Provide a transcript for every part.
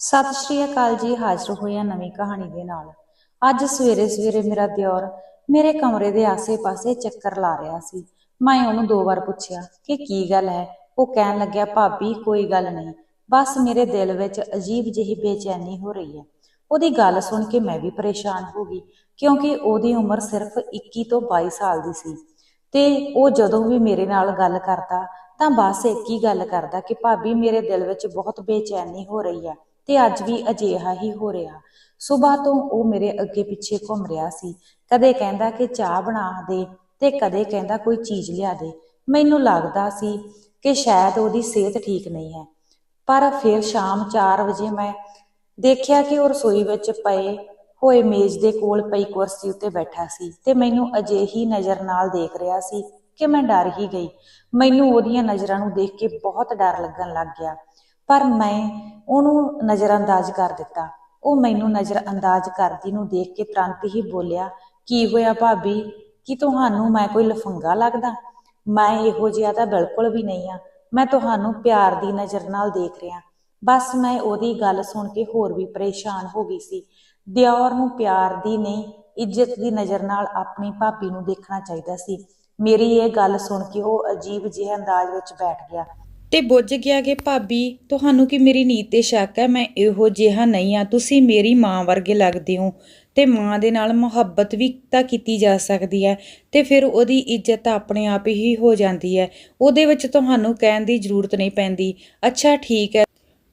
ਸਤਿ ਸ਼੍ਰੀ ਅਕਾਲ ਜੀ, ਹਾਜ਼ਰ ਹੋਇਆ ਨਵੀਂ ਕਹਾਣੀ ਦੇ ਨਾਲ। ਅੱਜ ਸਵੇਰੇ ਸਵੇਰੇ ਮੇਰਾ ਦਿਓਰ ਮੇਰੇ ਕਮਰੇ ਦੇ ਆਸੇ-ਪਾਸੇ ਚੱਕਰ ਲਾ ਰਿਹਾ ਸੀ। ਮੈਂ ਉਹਨੂੰ ਦੋ ਵਾਰ ਪੁੱਛਿਆ ਕਿ ਕੀ ਗੱਲ ਹੈ? ਉਹ ਕਹਿਣ ਲੱਗਿਆ, ਭਾਬੀ, ਕੋਈ ਗੱਲ ਨਹੀਂ। ਬਸ ਮੇਰੇ ਦਿਲ ਵਿੱਚ ਅਜੀਬ ਜਿਹੀ ਬੇਚੈਨੀ ਹੋ ਰਹੀ ਹੈ। ਉਹਦੀ ਗੱਲ ਸੁਣ ਕੇ ਮੈਂ ਵੀ ਪਰੇਸ਼ਾਨ ਹੋ ਗਈ, ਕਿਉਂਕਿ ਉਹਦੀ ਉਮਰ ਸਿਰਫ 21 ਤੋਂ 22 ਸਾਲ ਦੀ ਸੀ। ਤੇ ਉਹ ਜਦੋਂ ਵੀ ਮੇਰੇ ਨਾਲ ਗੱਲ ਕਰਦਾ ਤਾਂ ਬਸ ਇੱਕ ਹੀ ਗੱਲ ਕਰਦਾ ਕਿ ਭਾਬੀ, ਮੇਰੇ ਦਿਲ ਵਿੱਚ ਬਹੁਤ ਬੇਚੈਨੀ ਹੋ ਰਹੀ ਹੈ। ਤੇ ਅੱਜ ਵੀ ਅਜਿਹਾ ਹੀ ਹੋ ਰਿਹਾ। ਸਵੇਰ ਤੋਂ ਉਹ ਮੇਰੇ ਅੱਗੇ ਪਿੱਛੇ ਘੁੰਮ ਰਿਹਾ ਸੀ। ਕਦੇ ਕਹਿੰਦਾ ਕਿ ਚਾਹ ਬਣਾ ਦੇ ਤੇ ਕਦੇ ਕਹਿੰਦਾ ਕੋਈ ਚੀਜ਼ ਲਿਆ ਦੇ। ਮੈਨੂੰ ਲੱਗਦਾ ਸੀ ਕਿ ਸ਼ਾਇਦ ਉਹਦੀ ਸਿਹਤ ਠੀਕ ਨਹੀਂ ਹੈ। ਪਰ ਫਿਰ ਸ਼ਾਮ 4 ਵਜੇ ਮੈਂ ਦੇਖਿਆ ਕਿ ਉਹ ਰਸੋਈ ਵਿੱਚ ਪਏ ਹੋਏ ਮੇਜ਼ ਦੇ ਕੋਲ ਪਈ ਕੁਰਸੀ ਉੱਤੇ ਬੈਠਾ ਸੀ ਤੇ ਮੈਨੂੰ ਅਜਿਹੀ ਨਜ਼ਰ ਨਾਲ ਦੇਖ ਰਿਹਾ ਸੀ ਕਿ ਮੈਂ ਡਰ ਹੀ ਗਈ। ਮੈਨੂੰ ਉਹਦੀਆਂ ਨਜ਼ਰਾਂ ਨੂੰ ਦੇਖ ਕੇ ਬਹੁਤ ਡਰ ਲੱਗਣ ਲੱਗ ਗਿਆ। ਪਰ ਮੈਂ ਉਹਨੂੰ ਨਜ਼ਰਅੰਦਾਜ਼ ਕਰ ਦਿੱਤਾ। ਉਹ ਮੈਨੂੰ ਨਜ਼ਰਅੰਦਾਜ਼ ਕਰਦੀ ਨੂੰ ਦੇਖ ਕੇ ਤੁਰੰਤ ਹੀ ਬੋਲਿਆ, ਕੀ ਹੋਇਆ ਭਾਬੀ? ਕੀ ਤੁਹਾਨੂੰ ਮੈਂ ਕੋਈ ਲਫੰਗਾ ਲੱਗਦਾ? ਮੈਂ ਇਹੋ ਜਿਹਾ ਤਾਂ ਬਿਲਕੁਲ ਵੀ ਨਹੀਂ ਆ ਮੈਂ ਤੁਹਾਨੂੰ ਪਿਆਰ ਦੀ ਨਜ਼ਰ ਨਾਲ ਦੇਖ ਰਿਹਾ। ਬਸ ਮੈਂ ਉਹਦੀ ਗੱਲ ਸੁਣ ਕੇ ਹੋਰ ਵੀ ਪਰੇਸ਼ਾਨ ਹੋ ਗਈ ਸੀ। ਦਿਓਰ ਨੂੰ ਪਿਆਰ ਦੀ ਨਹੀਂ, ਇੱਜ਼ਤ ਦੀ ਨਜ਼ਰ ਨਾਲ ਆਪਣੀ ਭਾਬੀ ਨੂੰ ਦੇਖਣਾ ਚਾਹੀਦਾ ਸੀ। ਮੇਰੀ ਇਹ ਗੱਲ ਸੁਣ ਕੇ ਉਹ ਅਜੀਬ ਜਿਹੇ ਅੰਦਾਜ਼ ਵਿੱਚ ਬੈਠ ਗਿਆ। ਤੇ ਬੁੱਝ ਗਿਆ ਕਿ ਭਾਬੀ, ਤੁਹਾਨੂੰ ਕਿ ਮੇਰੀ ਨੀਤ ਤੇ ਸ਼ੱਕ ਹੈ? ਮੈਂ ਇਹੋ ਜਿਹਾ ਨਹੀਂ ਆ ਤੁਸੀਂ ਮੇਰੀ ਮਾਂ ਵਰਗੇ ਲੱਗਦੇ ਹੋ। ਤੇ ਮਾਂ ਦੇ ਨਾਲ ਮੁਹੱਬਤ ਵੀ ਤਾਂ ਕੀਤੀ ਜਾ ਸਕਦੀ ਹੈ ਤੇ ਫਿਰ ਉਹਦੀ ਇੱਜ਼ਤ ਆਪਣੇ ਆਪ ਹੀ ਹੋ ਜਾਂਦੀ ਹੈ। ਉਹਦੇ ਵਿੱਚ ਤੁਹਾਨੂੰ ਕਹਿਣ ਦੀ ਜ਼ਰੂਰਤ ਨਹੀਂ ਪੈਂਦੀ। ਅੱਛਾ, ਠੀਕ ਹੈ।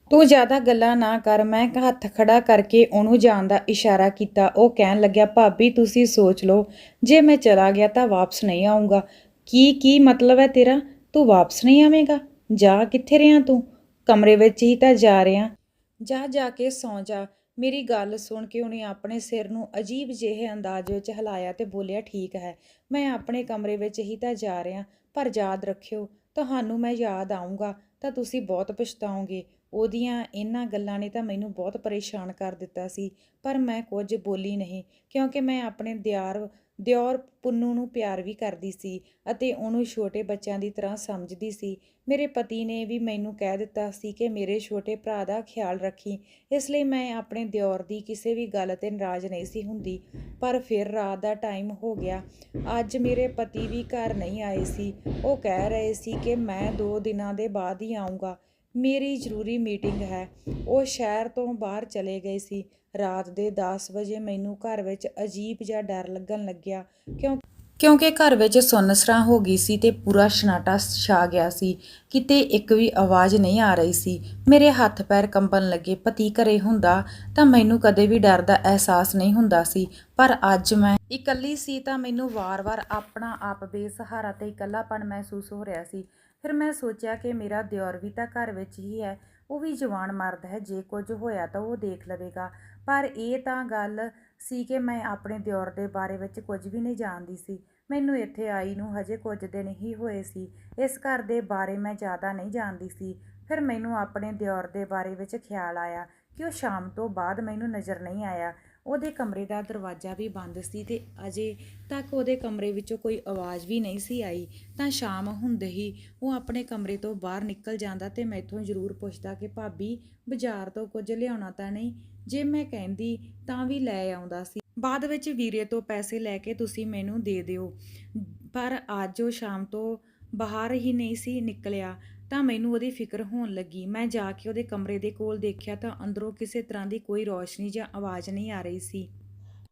ਤੂੰ ਜ਼ਿਆਦਾ ਗੱਲਾਂ ਨਾ ਕਰ। ਮੈਂ ਹੱਥ ਖੜਾ ਕਰਕੇ ਉਹਨੂੰ ਜਾਣ ਦਾ ਇਸ਼ਾਰਾ ਕੀਤਾ। ਉਹ ਕਹਿਣ ਲੱਗਿਆ, ਭਾਬੀ, ਤੁਸੀਂ ਸੋਚ ਲਓ। ਜੇ ਮੈਂ ਚਲਾ ਗਿਆ ਤਾਂ ਵਾਪਸ ਨਹੀਂ ਆਉਂਗਾ ਕੀ ਕੀ ਮਤਲਬ ਹੈ ਤੇਰਾ? ਤੂੰ ਵਾਪਸ ਨਹੀਂ ਆਵੇਂਗਾ? ਜਾ ਕਿੱਥੇ ਰਿਆਂ ਤੂੰ? ਕਮਰੇ ਵਿੱਚ ਹੀ ਤਾਂ ਜਾ ਰਿਆਂ ਜਾ ਜਾ ਕੇ ਸੌਂ ਜਾ। ਮੇਰੀ ਗੱਲ ਸੁਣ ਕੇ ਉਹਨੇ ਆਪਣੇ ਸਿਰ ਨੂੰ ਅਜੀਬ ਜਿਹੇ ਅੰਦਾਜ਼ ਵਿੱਚ ਹਿਲਾਇਆ ਤੇ ਬੋਲਿਆ, ਠੀਕ ਹੈ, ਮੈਂ ਆਪਣੇ ਕਮਰੇ ਵਿੱਚ ਹੀ ਤਾਂ ਜਾ ਰਿਹਾ, ਪਰ ਯਾਦ ਰੱਖਿਓ, ਤੁਹਾਨੂੰ ਮੈਂ ਯਾਦ ਆਉਂਗਾ ਤਾਂ ਤੁਸੀਂ ਬਹੁਤ ਪਛਤਾਓਗੇ। ਉਹਦੀਆਂ ਇਹਨਾਂ ਗੱਲਾਂ ਨੇ ਤਾਂ ਮੈਨੂੰ ਬਹੁਤ ਪਰੇਸ਼ਾਨ ਕਰ ਦਿੱਤਾ ਸੀ, ਪਰ ਮੈਂ ਕੁਝ ਬੋਲੀ ਨਹੀਂ, ਕਿਉਂਕਿ ਮੈਂ ਆਪਣੇ ਦਿਆਰ ਦਿਓਰ ਪੁੰਨੂ ਨੂੰ ਪਿਆਰ ਵੀ ਕਰਦੀ ਸੀ ਅਤੇ ਉਹਨੂੰ ਛੋਟੇ ਬੱਚਿਆਂ ਦੀ ਤਰ੍ਹਾਂ ਸਮਝਦੀ ਸੀ। ਮੇਰੇ ਪਤੀ ਨੇ ਵੀ ਮੈਨੂੰ ਕਹਿ ਦਿੱਤਾ ਸੀ ਕਿ ਮੇਰੇ ਛੋਟੇ ਭਰਾ ਦਾ ਖਿਆਲ ਰੱਖੀ, ਇਸ ਲਈ ਮੈਂ ਆਪਣੇ ਦਿਓਰ ਦੀ ਕਿਸੇ ਵੀ ਗੱਲ ਤੇ ਨਾਰਾਜ਼ ਨਹੀਂ ਸੀ ਹੁੰਦੀ। ਪਰ ਫਿਰ ਰਾਤ ਦਾ ਟਾਈਮ ਹੋ ਗਿਆ। ਅੱਜ ਮੇਰੇ ਪਤੀ ਵੀ ਘਰ ਨਹੀਂ ਆਏ ਸੀ। ਉਹ ਕਹਿ ਰਹੇ ਸੀ ਕਿ ਮੈਂ 2 ਦਿਨਾਂ ਦੇ ਬਾਅਦ ਹੀ ਆਉਂਗਾ ਮੇਰੀ ਜ਼ਰੂਰੀ ਮੀਟਿੰਗ ਹੈ। ਉਹ ਸ਼ਹਿਰ ਤੋਂ ਬਾਹਰ ਚਲੇ ਗਏ ਸੀ। ਰਾਤ ਦੇ 10 ਵਜੇ ਮੈਨੂੰ ਘਰ ਵਿੱਚ ਅਜੀਬ ਜਿਹਾ ਡਰ ਲੱਗਣ ਲੱਗਿਆ ਕਿਉਂ ਕਿਉਂਕਿ ਘਰ ਵਿੱਚ ਸੁੰਨਸਰਾਂ ਹੋ ਗਈ ਸੀ ਤੇ ਪੂਰਾ ਸ਼ਨਾਟਾ ਛਾ ਗਿਆ ਸੀ। ਕਿਤੇ ਇੱਕ ਵੀ ਆਵਾਜ਼ ਨਹੀਂ ਆ ਰਹੀ ਸੀ। ਮੇਰੇ ਹੱਥ ਪੈਰ ਕੰਬਣ ਲੱਗੇ, ਪਤੀ ਘਰੇ ਹੁੰਦਾ ਤਾਂ ਮੈਨੂੰ ਕਦੇ ਵੀ ਡਰ ਦਾ ਅਹਿਸਾਸ ਨਹੀਂ ਹੁੰਦਾ ਸੀ, ਪਰ ਅੱਜ ਮੈਂ ਇਕੱਲੀ ਸੀ ਤਾਂ ਮੈਨੂੰ ਵਾਰ-ਵਾਰ ਆਪਣਾ ਆਪ ਬੇਸਹਾਰਾ ਤੇ ਇਕੱਲਾਪਨ ਮਹਿਸੂਸ ਹੋ ਰਿਹਾ ਸੀ। ਫਿਰ ਮੈਂ ਸੋਚਿਆ ਕਿ ਮੇਰਾ ਦਿਓਰ ਵੀ ਤਾਂ ਘਰ ਵਿੱਚ ਹੀ ਹੈ, ਉਹ ਵੀ ਜਵਾਨ ਮਰਦ ਹੈ, ਜੇ ਕੁਝ ਹੋਇਆ ਤਾਂ ਉਹ ਦੇਖ ਲਵੇਗਾ। ਪਰ ਇਹ ਤਾਂ ਗੱਲ ਸੀ ਕਿ ਮੈਂ ਆਪਣੇ ਦਿਓਰ ਦੇ ਬਾਰੇ ਵਿੱਚ ਕੁਝ ਵੀ ਨਹੀਂ ਜਾਣਦੀ ਸੀ। ਮੈਨੂੰ ਇੱਥੇ ਆਈ ਨੂੰ ਹਜੇ ਕੁਝ ਦਿਨ ਹੀ ਹੋਏ ਸੀ। ਇਸ ਘਰ ਦੇ ਬਾਰੇ ਮੈਂ ਜ਼ਿਆਦਾ ਨਹੀਂ ਜਾਣਦੀ ਸੀ। ਫਿਰ ਮੈਨੂੰ ਆਪਣੇ ਦਿਓਰ ਦੇ ਬਾਰੇ ਵਿੱਚ ਖਿਆਲ ਆਇਆ ਕਿ ਉਹ ਸ਼ਾਮ ਤੋਂ ਬਾਅਦ ਮੈਨੂੰ ਨਜ਼ਰ ਨਹੀਂ ਆਇਆ। ਉਹਦੇ ਕਮਰੇ ਦਾ ਦਰਵਾਜ਼ਾ ਵੀ ਬੰਦ ਸੀ ਤੇ ਅਜੇ ਤੱਕ ਉਹਦੇ ਕਮਰੇ ਵਿੱਚੋਂ ਕੋਈ ਆਵਾਜ਼ ਵੀ ਨਹੀਂ ਸੀ ਆਈ। ਤਾਂ ਸ਼ਾਮ ਹੁੰਦੇ ਹੀ ਉਹ ਆਪਣੇ ਕਮਰੇ ਤੋਂ ਬਾਹਰ ਨਿਕਲ ਜਾਂਦਾ ਤੇ ਮੈਥੋਂ ਜ਼ਰੂਰ ਪੁੱਛਦਾ ਕਿ, ਭਾਬੀ, ਬਾਜ਼ਾਰ ਤੋਂ ਕੁਝ ਲਿਆਉਣਾ ਤਾਂ ਨਹੀਂ? ਜੇ ਮੈਂ ਕਹਿੰਦੀ ਤਾਂ ਵੀ ਲੈ ਆਉਂਦਾ ਸੀ। ਬਾਅਦ ਵਿੱਚ ਵੀਰੇ ਤੋਂ ਪੈਸੇ ਲੈ ਕੇ ਤੁਸੀਂ ਮੈਨੂੰ ਦੇ ਦਿਓ। ਪਰ ਅੱਜ ਉਹ ਸ਼ਾਮ ਤੋਂ ਬਾਹਰ ਹੀ ਨਹੀਂ ਸੀ ਨਿਕਲਿਆ। ਤਾਂ ਮੈਨੂੰ ਉਹਦੀ ਫਿਕਰ ਹੋਣ ਲੱਗੀ। ਮੈਂ ਜਾ ਕੇ ਉਹਦੇ ਕਮਰੇ ਦੇ ਕੋਲ ਦੇਖਿਆ ਤਾਂ ਅੰਦਰੋਂ ਕਿਸੇ ਤਰ੍ਹਾਂ ਦੀ ਕੋਈ ਰੌਸ਼ਨੀ ਜਾਂ ਆਵਾਜ਼ ਨਹੀਂ ਆ ਰਹੀ ਸੀ।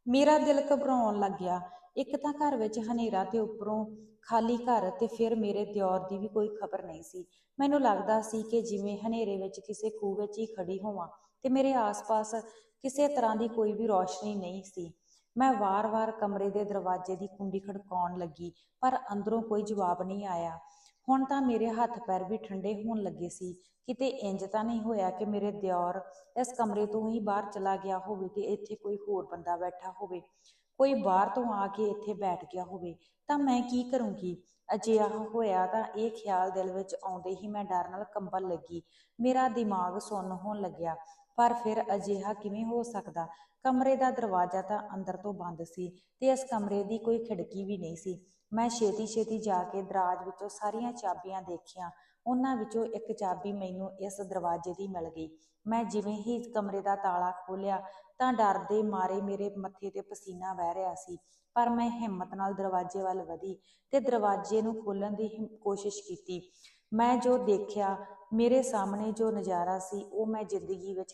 ਮੇਰਾ ਦਿਲ ਘਬਰਾਉਣ ਲੱਗ ਇੱਕ ਤਾਂ ਘਰ ਵਿੱਚ ਹਨੇਰਾ ਤੇ ਉੱਪਰੋਂ ਖਾਲੀ ਘਰ ਤੇ ਫਿਰ ਮੇਰੇ ਦਿਓਰ ਦੀ ਵੀ ਕੋਈ ਖਬਰ ਨਹੀਂ ਸੀ। ਮੈਨੂੰ ਲੱਗਦਾ ਸੀ ਕਿ ਜਿਵੇਂ ਹਨੇਰੇ ਵਿੱਚ ਕਿਸੇ ਖੂਹ ਵਿੱਚ ਹੀ ਖੜੀ ਹੋਵਾਂ ਤੇ ਮੇਰੇ ਆਸ-ਪਾਸ ਕਿਸੇ ਤਰ੍ਹਾਂ ਦੀ ਕੋਈ ਵੀ ਰੌਸ਼ਨੀ ਨਹੀਂ ਸੀ। ਮੈਂ ਵਾਰ-ਵਾਰ ਕਮਰੇ ਦੇ ਦਰਵਾਜ਼ੇ ਦੀ ਕੁੰਡੀ ਖੜਕਾਉਣ ਲੱਗੀ, ਪਰ ਅੰਦਰੋਂ ਕੋਈ ਜਵਾਬ ਨਹੀਂ ਆਇਆ। ਹੁਣ ਤਾਂ ਮੇਰੇ ਹੱਥ ਪੈਰ ਵੀ ਠੰਡੇ ਹੋਣ ਲੱਗੇ ਸੀ। ਕਿਤੇ ਇੰਜ ਤਾਂ ਨਹੀਂ ਹੋਇਆ ਕਿ ਮੇਰੇ ਦਿਓਰ ਇਸ ਕਮਰੇ ਤੋਂ ਹੀ ਬਾਹਰ ਚਲਾ ਗਿਆ ਹੋਵੇ ਤੇ ਇੱਥੇ ਕੋਈ ਹੋਰ ਬੰਦਾ ਬੈਠਾ ਹੋਵੇ। ਕੋਈ ਬਾਹਰ ਤੋਂ ਆ ਕੇ ਇੱਥੇ ਬੈਠ ਗਿਆ ਹੋਵੇ। ਤਾਂ ਮੈਂ ਕੀ ਕਰੂੰਗੀ? ਅਜਿਹਾ ਹੋਇਆ ਤਾਂ ਇਹ ਖਿਆਲ ਦਿਲ ਵਿੱਚ ਆਉਂਦੇ ਹੀ ਮੈਂ ਡਰ ਨਾਲ ਕੰਬਣ ਲੱਗੀ। ਮੇਰਾ ਦਿਮਾਗ ਸੁੰਨ ਹੋਣ ਲੱਗਿਆ। ਪਰ ਫਿਰ ਅਜਿਹਾ ਕਿਵੇਂ ਹੋ ਸਕਦਾ? ਕਮਰੇ ਦਾ ਦਰਵਾਜ਼ਾ ਤਾਂ ਅੰਦਰ ਤੋਂ ਬੰਦ ਸੀ ਤੇ ਇਸ ਕਮਰੇ ਦੀ ਕੋਈ ਖਿੜਕੀ ਵੀ ਨਹੀਂ ਸੀ। ਮੈਂ ਛੇਤੀ ਛੇਤੀ ਜਾ ਕੇ ਦਰਾਜ ਵਿੱਚੋਂ ਸਾਰੀਆਂ ਚਾਬੀਆਂ ਦੇਖੀਆਂ। ਉਹਨਾਂ ਵਿੱਚੋਂ ਇੱਕ ਚਾਬੀ ਮੈਨੂੰ ਇਸ ਦਰਵਾਜ਼ੇ ਦੀ ਮਿਲ ਗਈ। ਮੈਂ ਜਿਵੇਂ ਹੀ ਕਮਰੇ ਦਾ ਤਾਲਾ ਖੋਲ੍ਹਿਆ ਤਾਂ ਡਰ ਦੇ ਮਾਰੇ ਮੇਰੇ ਮੱਥੇ ਤੇ ਪਸੀਨਾ ਵਹਿ ਰਿਹਾ ਸੀ। ਪਰ ਮੈਂ ਹਿੰਮਤ ਨਾਲ ਦਰਵਾਜ਼ੇ ਵੱਲ ਵਧੀ ਤੇ ਦਰਵਾਜ਼ੇ ਨੂੰ ਖੋਲਣ ਦੀ ਕੋਸ਼ਿਸ਼ ਕੀਤੀ। ਮੈਂ ਜੋ ਦੇਖਿਆ, ਮੇਰੇ ਸਾਹਮਣੇ ਜੋ ਨਜ਼ਾਰਾ ਸੀ, ਉਹ ਮੈਂ ਜ਼ਿੰਦਗੀ ਵਿੱਚ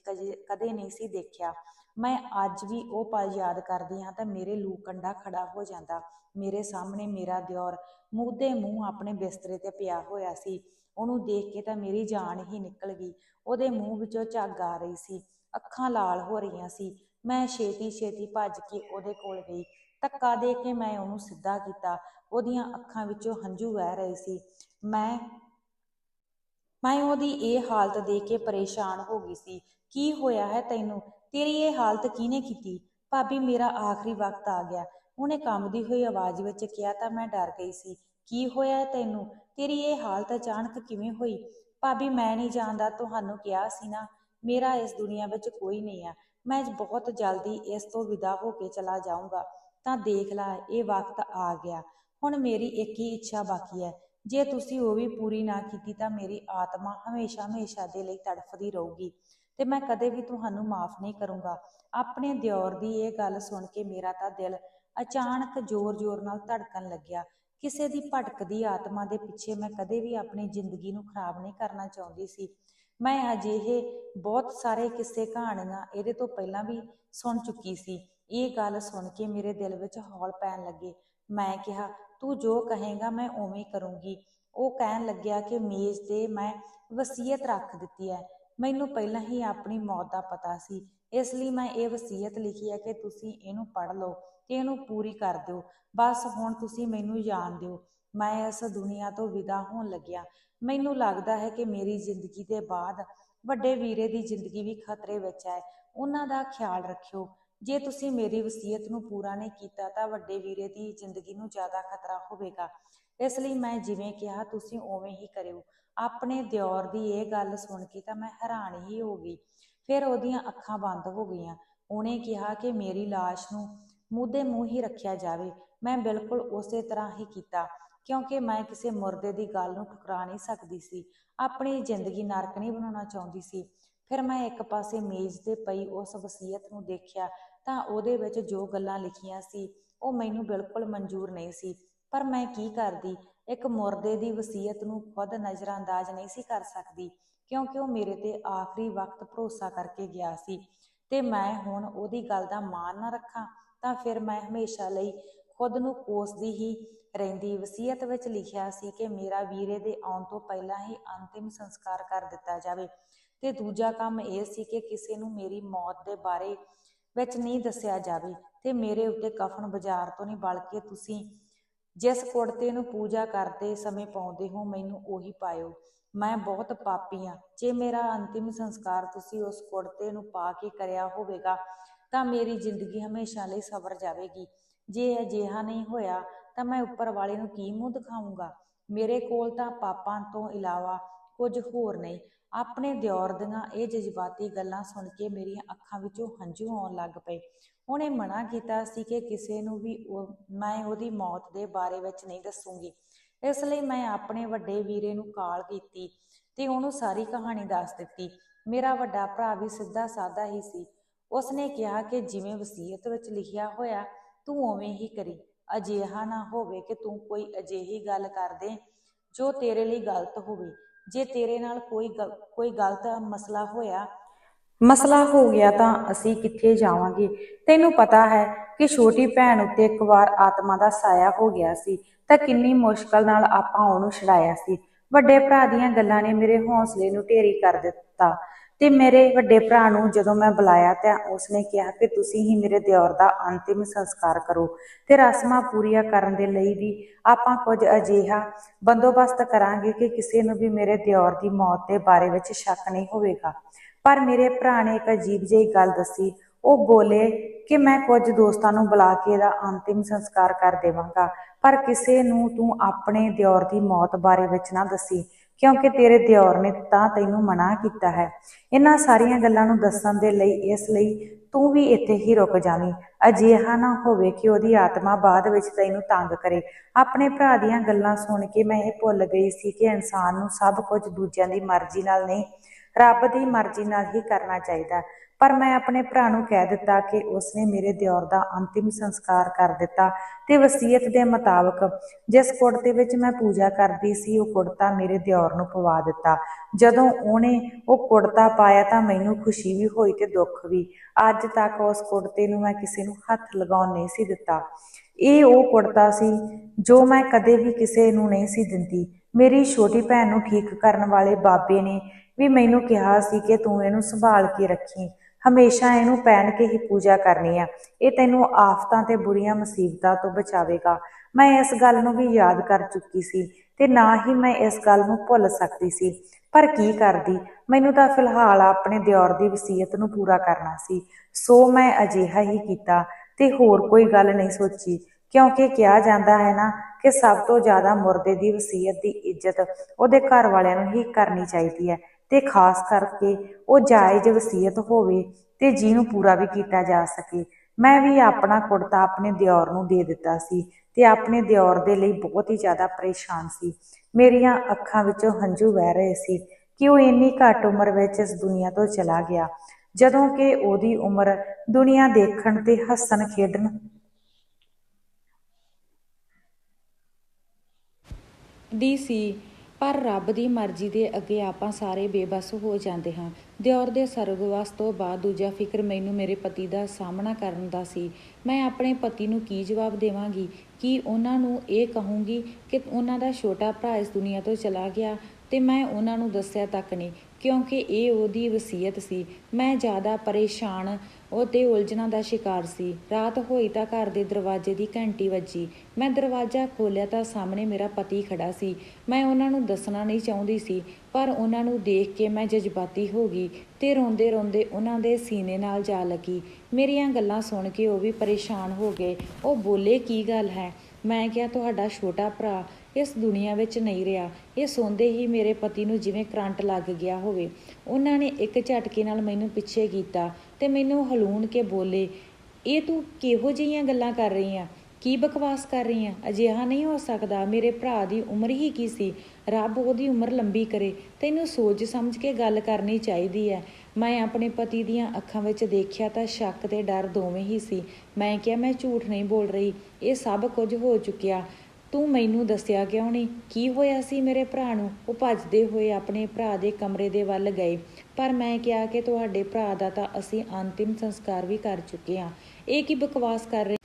ਕਦੇ ਨਹੀਂ ਸੀ ਦੇਖਿਆ। ਮੈਂ ਅੱਜ ਵੀ ਉਹ ਪਲ ਯਾਦ ਕਰਦੀ ਹਾਂ ਤਾਂ ਮੇਰੇ ਲੂ ਕੰਡਾ ਖੜਾ ਹੋ ਜਾਂਦਾ। ਮੇਰੇ ਸਾਹਮਣੇ ਮੇਰਾ ਦਿਓਰ ਮੂੰਹ ਮੂੰਹ ਆਪਣੇ ਬਿਸਤਰੇ ਤੇ ਪਿਆ ਹੋਇਆ ਸੀ। ਉਹਨੂੰ ਦੇਖ ਕੇ ਤਾਂ ਮੇਰੀ ਜਾਨ ਹੀ ਨਿਕਲ ਗਈ। ਉਹਦੇ ਮੂੰਹ ਵਿੱਚੋਂ ਝੱਗ ਆ ਰਹੀ ਸੀ। ਅੱਖਾਂ ਲਾਲ ਹੋ ਰਹੀਆਂ ਸੀ। ਮੈਂ ਛੇਤੀ ਛੇਤੀ ਭੱਜ ਕੇ ਉਹਦੇ ਕੋਲ ਗਈ। ਧੱਕਾ ਦੇ ਕੇ ਮੈਂ ਉਹਨੂੰ ਸਿੱਧਾ ਕੀਤਾ। ਉਹਦੀਆਂ ਅੱਖਾਂ ਵਿੱਚੋਂ ਹੰਝੂ ਵਹਿ ਰਹੇ ਸੀ। ਮੈਂ ਮੈਂ ਉਹਦੀ ਇਹ ਹਾਲਤ ਦੇਖ ਕੇ ਪਰੇਸ਼ਾਨ ਹੋ ਗਈ ਸੀ। ਕੀ ਹੋਇਆ ਹੈ ਤੈਨੂੰ? ਤੇਰੀ ਇਹ ਹਾਲਤ ਕਿਹਨੇ ਕੀਤੀ? ਭਾਬੀ, ਮੇਰਾ ਆਖਰੀ ਵਕਤ ਆ ਗਿਆ। ਉਹਨੇ ਕੰਬਦੀ ਹੋਈ ਆਵਾਜ਼ ਵਿੱਚ ਕਿਹਾ ਤਾਂ ਮੈਂ ਡਰ ਗਈ ਸੀ। ਕੀ ਹੋਇਆ ਤੈਨੂੰ? ਤੇਰੀ ਇਹ ਹਾਲਤ ਅਚਾਨਕ ਕਿਵੇਂ ਹੋਈ? ਭਾਬੀ, ਮੈਂ ਨਹੀਂ ਜਾਣਦਾ, ਤੁਹਾਨੂੰ ਕਿਹਾ ਸੀ ਨਾ। ਮੇਰਾ ਇਸ ਦੁਨੀਆ ਵਿੱਚ ਕੋਈ ਨਹੀਂ ਆ। ਮੈਂ ਬਹੁਤ ਜਲਦੀ ਇਸ ਤੋਂ ਵਿਦਾ ਹੋ ਕੇ ਚਲਾ ਜਾਊਂਗਾ। ਤਾਂ ਦੇਖ ਲੈ, ਇਹ ਵਕਤ ਆ ਗਿਆ। ਹੁਣ ਮੇਰੀ ਇੱਕ ਹੀ ਇੱਛਾ ਬਾਕੀ ਹੈ। ਜੇ ਤੁਸੀਂ ਉਹ ਵੀ ਪੂਰੀ ਨਾ ਕੀਤੀ ਤਾਂ ਮੇਰੀ ਆਤਮਾ ਹਮੇਸ਼ਾ ਹਮੇਸ਼ਾ ਦੇ ਲਈ ਤੜਫਦੀ ਰਹੂਗੀ। ਤੇ ਮੈਂ ਕਦੇ ਵੀ ਤੁਹਾਨੂੰ ਮਾਫ ਨਹੀਂ ਕਰੂੰਗਾ। ਆਪਣੇ ਦਿਓਰ ਦੀ ਇਹ ਗੱਲ ਸੁਣ ਕੇ ਮੇਰਾ ਤਾਂ ਦਿਲ ਅਚਾਨਕ ਜ਼ੋਰ-ਜ਼ੋਰ ਨਾਲ ਧੜਕਣ ਲੱਗਿਆ। ਕਿਸੇ ਦੀ ਭਟਕਦੀ ਆਤਮਾ ਦੇ ਪਿੱਛੇ ਮੈਂ ਕਦੇ ਵੀ ਆਪਣੀ ਜ਼ਿੰਦਗੀ ਨੂੰ ਖਰਾਬ ਨਹੀਂ ਕਰਨਾ ਚਾਹੁੰਦੀ ਸੀ। ਮੈਂ ਅਜਿਹੇ ਬਹੁਤ ਸਾਰੇ ਕਿੱਸੇ ਕਹਾਣੀਆਂ ਇਹਦੇ ਤੋਂ ਪਹਿਲਾਂ ਵੀ ਸੁਣ ਚੁੱਕੀ ਸੀ। ਇਹ ਗੱਲ ਸੁਣ ਕੇ ਮੇਰੇ ਦਿਲ ਵਿੱਚ ਹੌਲ ਪੈਣ ਲੱਗੇ। ਮੈਂ ਕਿਹਾ ਤੂੰ ਜੋ ਕਹੇਗਾ ਮੈਂ ਉਵੇਂ ਕਰੂੰਗੀ। ਉਹ ਕਹਿਣ ਲੱਗਿਆ ਕਿ ਮੇਜ਼ ਤੇ ਮੈਂ ਵਸੀਅਤ ਰੱਖ ਦਿੱਤੀ ਹੈ। ਮੈਨੂੰ ਪਹਿਲਾਂ ਹੀ ਆਪਣੀ ਮੌਤ ਦਾ ਪਤਾ ਸੀ। ਇਸ ਲਈ ਮੈਂ ਇਹ ਵਸੀਅਤ ਲਿਖੀ ਹੈ ਕਿ ਤੁਸੀਂ ਇਹਨੂੰ ਪੜ੍ਹ ਲਓ ਤੇ ਇਹਨੂੰ ਪੂਰੀ ਕਰ ਦਿਓ। ਬਸ ਹੁਣ ਤੁਸੀਂ ਮੈਨੂੰ ਜਾਣ ਦਿਓ। ਮੈਂ ਇਸ ਦੁਨੀਆ ਤੋਂ ਵਿਦਾ ਹੋਣ ਲੱਗਿਆ। ਮੈਨੂੰ ਲੱਗਦਾ ਹੈ ਕਿ ਮੇਰੀ ਜ਼ਿੰਦਗੀ ਦੇ ਬਾਅਦ ਵੱਡੇ ਵੀਰੇ ਦੀ ਜ਼ਿੰਦਗੀ ਵੀ ਖਤਰੇ ਵਿੱਚ ਹੈ। ਉਹਨਾਂ ਦਾ ਖਿਆਲ ਰੱਖਿਓ। ਜੇ ਤੁਸੀਂ ਮੇਰੀ ਵਸੀਅਤ ਨੂੰ ਪੂਰਾ ਨਹੀਂ ਕੀਤਾ, ਤਾਂ ਵੱਡੇ ਵੀਰੇ ਦੀ ਜ਼ਿੰਦਗੀ ਨੂੰ ਜ਼ਿਆਦਾ ਖਤਰਾ ਹੋਵੇਗਾ। ਇਸ ਲਈ ਮੈਂ ਜਿਵੇਂ ਕਿਹਾ, ਤੁਸੀਂ ਉਵੇਂ ਹੀ ਕਰਿਓ। ਆਪਣੇ ਦਿਓਰ ਦੀ ਇਹ ਗੱਲ ਸੁਣ ਕੇ ਤਾਂ ਮੈਂ ਹੈਰਾਨ ਹੀ ਹੋ ਗਈ। ਫਿਰ ਉਹਦੀਆਂ ਅੱਖਾਂ ਬੰਦ ਹੋ ਗਈਆਂ। ਉਹਨੇ ਕਿਹਾ ਕਿ ਮੇਰੀ ਲਾਸ਼ ਨੂੰ ਮੂੰਹ ਦੇ ਮੂੰਹ ਹੀ ਰੱਖਿਆ ਜਾਵੇ। ਮੈਂ ਬਿਲਕੁਲ ਉਸੇ ਤਰ੍ਹਾਂ ਹੀ ਕੀਤਾ, ਕਿਉਂਕਿ ਮੈਂ ਕਿਸੇ ਮੁਰਦੇ ਦੀ ਗੱਲ ਨੂੰ ਠੁਕਰਾ ਨਹੀਂ ਸਕਦੀ ਸੀ। ਆਪਣੀ ਜ਼ਿੰਦਗੀ ਨਰਕ ਨਹੀਂ ਬਣਾਉਣਾ ਚਾਹੁੰਦੀ ਸੀ। ਫਿਰ ਮੈਂ ਇੱਕ ਪਾਸੇ ਮੇਜ਼ ਤੇ ਪਈ ਉਸ ਵਸੀਅਤ ਨੂੰ ਦੇਖਿਆ ਤਾਂ ਉਹਦੇ ਵਿੱਚ ਜੋ ਗੱਲਾਂ ਲਿਖੀਆਂ ਸੀ, ਉਹ ਮੈਨੂੰ ਬਿਲਕੁਲ ਮਨਜ਼ੂਰ ਨਹੀਂ ਸੀ। ਪਰ ਮੈਂ ਕੀ ਕਰਦੀ? ਇੱਕ ਮੁਰਦੇ ਦੀ ਵਸੀਅਤ ਨੂੰ ਖੁਦ ਨਜ਼ਰਅੰਦਾਜ਼ ਨਹੀਂ ਸੀ ਕਰ ਸਕਦੀ, ਕਿਉਂਕਿ ਉਹ ਮੇਰੇ ਤੇ ਆਖਰੀ ਵਕਤ ਭਰੋਸਾ ਕਰਕੇ ਗਿਆ ਸੀ। ਤੇ ਮੈਂ ਹੁਣ ਉਹਦੀ ਗੱਲ ਦਾ ਮਾਨ ਨਾ ਰੱਖਾਂ, ਤਾਂ ਫਿਰ ਮੈਂ ਹਮੇਸ਼ਾ ਲਈ ਖੁਦ ਨੂੰ ਕੋਸਦੀ ਹੀ ਰਹਿੰਦੀ। ਵਸੀਅਤ ਵਿੱਚ ਲਿਖਿਆ ਸੀ ਕਿ ਮੇਰਾ ਵੀਰੇ ਦੇ ਆਉਣ ਤੋਂ ਪਹਿਲਾਂ ਹੀ ਅੰਤਿਮ ਸੰਸਕਾਰ ਕਰ ਦਿੱਤਾ ਜਾਵੇ। ਤੇ ਦੂਜਾ ਕੰਮ ਇਹ ਸੀ ਕਿ ਕਿਸੇ ਨੂੰ ਮੇਰੀ ਮੌਤ ਦੇ ਬਾਰੇ ਵਿੱਚ ਨਹੀਂ ਦੱਸਿਆ ਜਾਵੇ, ਤੇ ਮੇਰੇ ਉੱਤੇ ਕਫਨ ਬਾਜ਼ਾਰ ਤੋਂ ਨਹੀਂ, ਬਲਕਿ ਤੁਸੀਂ ਜਿਸ ਕੁੜਤੇ ਨੂੰ ਪੂਜਾ ਕਰਦੇ ਸਮੇਂ ਪਾਉਂਦੇ ਹੋ, ਮੈਨੂੰ ਉਹੀ ਪਾਇਓ। ਮੈਂ ਬਹੁਤ ਪਾਪੀ ਹਾਂ। ਜੇ ਮੇਰਾ ਅੰਤਿਮ ਸੰਸਕਾਰ ਤੁਸੀਂ ਉਸ ਕੁੜਤੇ ਨੂੰ ਪਾ ਕੇ ਕਰਿਆ ਹੋਵੇਗਾ, ਤਾਂ ਮੇਰੀ ਜ਼ਿੰਦਗੀ ਹਮੇਸ਼ਾ ਲਈ ਸਵਰ ਜਾਵੇਗੀ। ਜੇ ਅਜਿਹਾ ਨਹੀਂ ਹੋਇਆ, ਤਾਂ ਮੈਂ ਉੱਪਰ ਵਾਲੇ ਨੂੰ ਕੀ ਮੂੰਹ ਦਿਖਾਊਂਗਾ? ਮੇਰੇ ਕੋਲ ਤਾਂ ਪਾਪਾਂ ਤੋਂ ਇਲਾਵਾ ਕੁਝ ਹੋਰ ਨਹੀਂ। ਆਪਣੇ ਦਿਓਰ ਦੀਆਂ ਇਹ ਜਜ਼ਬਾਤੀ ਗੱਲਾਂ ਸੁਣ ਕੇ ਮੇਰੀਆਂ ਅੱਖਾਂ ਵਿੱਚੋਂ ਹੰਝੂ ਆਉਣ ਲੱਗ ਪਏ। ਉਹਨੇ ਮਨਾ ਕੀਤਾ ਸੀ ਕਿ ਕਿਸੇ ਨੂੰ ਵੀ ਮੈਂ ਉਹਦੀ ਮੌਤ ਦੇ ਬਾਰੇ ਵਿੱਚ ਨਹੀਂ ਦੱਸੂਗੀ। ਇਸ ਲਈ ਮੈਂ ਆਪਣੇ ਵੱਡੇ ਵੀਰੇ ਨੂੰ ਕਾਲ ਕੀਤੀ ਤੇ ਉਹਨੂੰ ਸਾਰੀ ਕਹਾਣੀ ਦੱਸ ਦਿੱਤੀ। ਮੇਰਾ ਵੱਡਾ ਭਰਾ ਵੀ ਸਿੱਧਾ ਸਾਦਾ ਹੀ ਸੀ। ਉਸਨੇ ਕਿਹਾ ਕਿ ਜਿਵੇਂ ਵਸੀਅਤ ਵਿੱਚ ਲਿਖਿਆ ਹੋਇਆ, ਤੂੰ ਉਵੇਂ ਹੀ ਕਰੀ। ਅਜਿਹਾ ਨਾ ਹੋਵੇ ਕਿ ਤੂੰ ਕੋਈ ਅਜਿਹੀ ਗੱਲ ਕਰ ਦੇ ਜੋ ਤੇਰੇ ਲਈ ਗਲਤ ਹੋਵੇ। ਜੇ ਤੇਰੇ ਨਾਲ ਕੋਈ ਗਲ- ਕੋਈ ਗਲਤ ਮਸਲਾ ਹੋਇਆ, ਮਸਲਾ ਹੋ ਗਿਆ ਤਾਂ ਅਸੀਂ ਕਿੱਥੇ ਜਾਵਾਂਗੇ? ਤੈਨੂੰ ਪਤਾ ਹੈ ਕਿ ਛੋਟੀ ਭੈਣ ਉੱਤੇ ਇੱਕ ਵਾਰ ਆਤਮਾ ਦਾ ਸਾਇਆ ਹੋ ਗਿਆ ਸੀ, ਤਾਂ ਕਿੰਨੀ ਮੁਸ਼ਕਲ ਨਾਲ ਆਪਾਂ ਉਹਨੂੰ ਛੁਡਾਇਆ ਸੀ। ਵੱਡੇ ਭਰਾ ਦੀਆਂ ਗੱਲਾਂ ਨੇ ਮੇਰੇ ਹੌਸਲੇ ਨੂੰ ਢੇਰੀ ਕਰ ਦਿੱਤਾ। ਤੇ ਮੇਰੇ ਵੱਡੇ ਭਰਾ ਨੂੰ ਜਦੋਂ ਮੈਂ ਬੁਲਾਇਆ ਤਾਂ ਉਸਨੇ ਕਿਹਾ ਕਿ ਤੁਸੀਂ ਹੀ ਮੇਰੇ ਦਿਓਰ ਦਾ ਅੰਤਿਮ ਸੰਸਕਾਰ ਕਰੋ ਤੇ ਰਸਮਾਂ ਪੂਰੀਆਂ ਕਰਨ ਦੇ ਲਈ ਵੀ ਆਪਾਂ ਕੁਝ ਅਜਿਹਾ ਬੰਦੋਬਸਤ ਕਰਾਂਗੇ ਕਿ ਕਿਸੇ ਨੂੰ ਵੀ ਮੇਰੇ ਦਿਓਰ ਦੀ ਮੌਤ ਦੇ ਬਾਰੇ ਵਿੱਚ ਸ਼ੱਕ ਨਹੀਂ ਹੋਵੇਗਾ। ਪਰ ਮੇਰੇ ਭਰਾ ਨੇ ਇੱਕ ਅਜੀਬ ਜਿਹੀ ਗੱਲ ਦੱਸੀ। ਉਹ ਬੋਲੇ ਕਿ ਮੈਂ ਕੁਝ ਦੋਸਤਾਂ ਨੂੰ ਬੁਲਾ ਕੇ ਇਹਦਾ ਅੰਤਿਮ ਸੰਸਕਾਰ ਕਰ ਦੇਵਾਂਗਾ, ਪਰ ਕਿਸੇ ਨੂੰ ਤੂੰ ਆਪਣੇ ਦਿਓਰ ਦੀ ਮੌਤ ਬਾਰੇ ਵਿੱਚ ਨਾ ਦੱਸੀ। ਕਿਉਂਕਿ ਤੇਰੇ ਦਿਓਰ ਨੇ ਤਾਂ ਤੈਨੂੰ ਮਨਾ ਕੀਤਾ ਹੈ। ਇਹਨਾਂ ਸਾਰੀਆਂ ਗੱਲਾਂ ਨੂੰ ਦੱਸਣ ਦੇ ਲਈ, ਇਸ ਲਈ ਤੂੰ ਵੀ ਇੱਥੇ ਹੀ ਰੁਕ ਜਾਵੀਂ। ਅਜਿਹਾ ਨਾ ਹੋਵੇ ਕਿ ਉਹਦੀ ਆਤਮਾ ਬਾਅਦ ਵਿੱਚ ਤੈਨੂੰ ਤੰਗ ਕਰੇ। ਆਪਣੇ ਭਰਾ ਦੀਆਂ ਗੱਲਾਂ ਸੁਣ ਕੇ ਮੈਂ ਇਹ ਭੁੱਲ ਗਈ ਸੀ ਕਿ ਇਨਸਾਨ ਨੂੰ ਸਭ ਕੁਝ ਦੂਜਿਆਂ ਦੀ ਮਰਜ਼ੀ ਨਾਲ ਨਹੀਂ, ਰੱਬ ਦੀ ਮਰਜ਼ੀ ਨਾਲ ਹੀ ਕਰਨਾ ਚਾਹੀਦਾ। ਪਰ ਮੈਂ ਆਪਣੇ ਭਰਾ ਨੂੰ ਕਹਿ ਦਿੱਤਾ ਕਿ ਉਸਨੇ ਮੇਰੇ ਦਿਓਰ ਦਾ ਅੰਤਿਮ ਸੰਸਕਾਰ ਕਰ ਦਿੱਤਾ ਤੇ ਵਸੀਅਤ ਦੇ ਮੁਤਾਬਕ ਜਿਸ ਕੁੜਤੇ ਵਿੱਚ ਮੈਂ ਪੂਜਾ ਕਰਦੀ ਸੀ, ਉਹ ਕੁੜਤਾ ਮੇਰੇ ਦਿਓਰ ਨੂੰ ਪਵਾ ਦਿੱਤਾ। ਜਦੋਂ ਉਹਨੇ ਉਹ ਕੁੜਤਾ ਪਾਇਆ ਤਾਂ ਮੈਨੂੰ ਖੁਸ਼ੀ ਵੀ ਹੋਈ ਤੇ ਦੁੱਖ ਵੀ। ਅੱਜ ਤੱਕ ਉਸ ਕੁੜਤੇ ਨੂੰ ਮੈਂ ਕਿਸੇ ਨੂੰ ਹੱਥ ਲਗਾਉਣ ਨਹੀਂ ਸੀ ਦਿੱਤਾ। ਇਹ ਉਹ ਕੁੜਤਾ ਸੀ ਜੋ ਮੈਂ ਕਦੇ ਵੀ ਕਿਸੇ ਨੂੰ ਨਹੀਂ ਸੀ ਦਿੰਦੀ। ਮੇਰੀ ਛੋਟੀ ਭੈਣ ਨੂੰ ਠੀਕ ਕਰਨ ਵਾਲੇ ਬਾਬੇ ਨੇ ਵੀ ਮੈਨੂੰ ਕਿਹਾ ਸੀ ਕਿ ਤੂੰ ਇਹਨੂੰ ਸੰਭਾਲ ਕੇ ਰੱਖੀ। ਹਮੇਸ਼ਾ ਇਹਨੂੰ ਪਹਿਨ ਕੇ ਹੀ ਪੂਜਾ ਕਰਨੀ ਆ। ਇਹ ਤੈਨੂੰ ਆਫਤਾਂ ਤੇ ਬੁਰੀਆਂ ਮੁਸੀਬਤਾਂ ਤੋਂ ਬਚਾਵੇਗਾ। ਮੈਂ ਇਸ ਗੱਲ ਨੂੰ ਵੀ ਯਾਦ ਕਰ ਚੁੱਕੀ ਸੀ ਤੇ ਨਾ ਹੀ ਮੈਂ ਇਸ ਗੱਲ ਨੂੰ ਭੁੱਲ ਸਕਦੀ ਸੀ। ਪਰ ਕੀ ਕਰਦੀ? ਮੈਨੂੰ ਤਾਂ ਫਿਲਹਾਲ ਆਪਣੇ ਦਿਓਰ ਦੀ ਵਸੀਅਤ ਨੂੰ ਪੂਰਾ ਕਰਨਾ ਸੀ। ਸੋ ਮੈਂ ਅਜਿਹਾ ਹੀ ਕੀਤਾ ਤੇ ਹੋਰ ਕੋਈ ਗੱਲ ਨਹੀਂ ਸੋਚੀ। ਕਿਉਂਕਿ ਕਿਹਾ ਜਾਂਦਾ ਹੈ ਨਾ ਕਿ ਸਭ ਤੋਂ ਜ਼ਿਆਦਾ ਮੁਰਦੇ ਦੀ ਵਸੀਅਤ ਦੀ ਇੱਜ਼ਤ ਉਹਦੇ ਘਰ ਵਾਲਿਆਂ ਨੂੰ ਹੀ ਕਰਨੀ ਚਾਹੀਦੀ ਹੈ। ਤੇ ਖਾਸ ਕਰਕੇ ਉਹ ਜਾਇਜ਼ ਵਸੀਅਤ ਹੋਵੇ ਤੇ ਜਿਹਨੂੰ ਪੂਰਾ ਵੀ ਕੀਤਾ ਜਾ ਸਕੇ। ਮੈਂ ਵੀ ਆਪਣਾ ਕੁੜਤਾ ਆਪਣੇ ਦਿਓਰ ਨੂੰ ਦੇ ਦਿੱਤਾ ਸੀ ਤੇ ਆਪਣੇ ਦਿਓਰ ਦੇ ਲਈ ਬਹੁਤ ਹੀ ਜ਼ਿਆਦਾ ਪਰੇਸ਼ਾਨ ਸੀ। ਮੇਰੀਆਂ ਅੱਖਾਂ ਵਿੱਚੋਂ ਹੰਝੂ ਵਹਿ ਰਹੇ ਸੀ ਕਿ ਉਹ ਇੰਨੀ ਘੱਟ ਉਮਰ ਵਿੱਚ ਇਸ ਦੁਨੀਆ ਤੋਂ ਚਲਾ ਗਿਆ। ਜਦੋਂ ਕਿ ਉਹਦੀ ਉਮਰ ਦੁਨੀਆ ਦੇਖਣ ਤੇ ਹੱਸਣ ਖੇਡਣ ਦੀ ਸੀ। ਪਰ ਰੱਬ ਦੀ ਮਰਜ਼ੀ ਦੇ ਅੱਗੇ ਆਪਾਂ ਸਾਰੇ ਬੇਬਸ ਹੋ ਜਾਂਦੇ ਹਾਂ। ਦਿਓਰ ਦੇ ਸਰਗਵਾਸ ਤੋਂ ਬਾਅਦ ਦੂਜਾ ਫਿਕਰ ਮੈਨੂੰ ਮੇਰੇ ਪਤੀ ਦਾ ਸਾਹਮਣਾ ਕਰਨ ਦਾ ਸੀ। ਮੈਂ ਆਪਣੇ ਪਤੀ ਨੂੰ ਕੀ ਜਵਾਬ ਦੇਵਾਂਗੀ? ਕਿ ਉਹਨਾਂ ਨੂੰ ਇਹ ਕਹੂੰਗੀ ਕਿ ਉਹਨਾਂ ਦਾ ਛੋਟਾ ਭਰਾ ਇਸ ਦੁਨੀਆ ਤੋਂ ਚਲਾ ਗਿਆ ਤੇ ਮੈਂ ਉਹਨਾਂ ਨੂੰ ਦੱਸਿਆ ਤੱਕ ਨਹੀਂ, ਕਿਉਂਕਿ ਇਹ ਉਹਦੀ ਵਸੀਅਤ ਸੀ। ਮੈਂ ਜ਼ਿਆਦਾ ਪਰੇਸ਼ਾਨ ਉਹ ਤੇ ਉਲਝਣਾਂ ਦਾ ਸ਼ਿਕਾਰ ਸੀ। ਰਾਤ ਹੋਈ ਤਾਂ ਘਰ ਦੇ ਦਰਵਾਜ਼ੇ ਦੀ ਘੰਟੀ ਵੱਜੀ। ਮੈਂ ਦਰਵਾਜ਼ਾ ਖੋਲ੍ਹਿਆ ਤਾਂ ਸਾਹਮਣੇ ਮੇਰਾ ਪਤੀ ਖੜਾ ਸੀ। ਮੈਂ ਉਹਨਾਂ ਨੂੰ ਦੱਸਣਾ ਨਹੀਂ ਚਾਹੁੰਦੀ ਸੀ, ਪਰ ਉਹਨਾਂ ਨੂੰ ਦੇਖ ਕੇ ਮੈਂ ਜਜ਼ਬਾਤੀ ਹੋ ਗਈ ਤੇ ਰੋਂਦੇ ਰੋਂਦੇ ਉਹਨਾਂ ਦੇ ਸੀਨੇ ਨਾਲ ਜਾ ਲੱਗੀ। ਮੇਰੀਆਂ ਗੱਲਾਂ ਸੁਣ ਕੇ ਉਹ ਵੀ ਪਰੇਸ਼ਾਨ ਹੋ ਗਏ। ਉਹ ਬੋਲੇ, ਕੀ ਗੱਲ ਹੈ? ਮੈਂ ਕਿਹਾ, ਤੁਹਾਡਾ ਛੋਟਾ ਭਰਾ ਇਸ ਦੁਨੀਆ ਵਿੱਚ ਨਹੀਂ ਰਿਹਾ। ਇਹ ਸੌਂਦੇ ਹੀ ਮੇਰੇ ਪਤੀ ਨੂੰ ਜਿਵੇਂ ਕਰੰਟ ਲੱਗ ਗਿਆ ਹੋਵੇ। ਉਹਨਾਂ ਨੇ ਇੱਕ ਝਟਕੇ ਨਾਲ ਮੈਨੂੰ ਪਿੱਛੇ ਕੀਤਾ। ਤੇ ਮੈਨੂੰ ਹਲੂਣ ਕੇ ਬੋਲੇ, ਇਹ ਤੂੰ ਕਿਹੋ ਜਿਹੀਆਂ ਗੱਲਾਂ ਕਰ ਰਹੀ ਆ? ਕੀ ਬਕਵਾਸ ਕਰ ਰਹੀ ਆ? ਅਜਿਹਾ ਨਹੀਂ ਹੋ ਸਕਦਾ, ਮੇਰੇ ਭਰਾ ਦੀ ਉਮਰ ਹੀ ਕੀ ਸੀ? ਰੱਬ ਉਹਦੀ ਉਮਰ ਲੰਬੀ ਕਰੇ, ਤੈਨੂੰ ਸੋਚ ਸਮਝ ਕੇ ਗੱਲ ਕਰਨੀ ਚਾਹੀਦੀ ਹੈ ਮੈਂ ਆਪਣੇ ਪਤੀ ਦੀਆਂ ਅੱਖਾਂ ਵਿੱਚ ਦੇਖਿਆ ਤਾਂ ਸ਼ੱਕ ਤੇ ਡਰ ਦੋਵੇਂ ਹੀ ਸੀ। ਮੈਂ ਕਿਹਾ, ਮੈਂ ਝੂਠ ਨਹੀਂ ਬੋਲ ਰਹੀ, ਇਹ ਸਭ ਕੁਝ ਹੋ ਚੁੱਕਿਆ। ਤੂੰ ਮੈਨੂੰ ਦੱਸਿਆ ਕਿਉਂ ਨਹੀਂ? ਕੀ ਹੋਇਆ ਸੀ ਮੇਰੇ ਭਰਾ ਨੂੰ? ਉਹ ਭੱਜਦੇ ਹੋਏ ਆਪਣੇ ਭਰਾ ਦੇ ਕਮਰੇ ਦੇ ਵੱਲ ਗਏ। ਪਰ ਮੈਂ ਕਿਹਾ ਕਿ ਤੁਹਾਡੇ ਭਰਾ ਦਾ ਤਾਂ ਅਸੀਂ ਅੰਤਿਮ ਸੰਸਕਾਰ ਵੀ ਕਰ ਚੁੱਕੇ ਹਾਂ। ਇਹ ਕੀ ਬਕਵਾਸ ਕਰ ਰਹੇ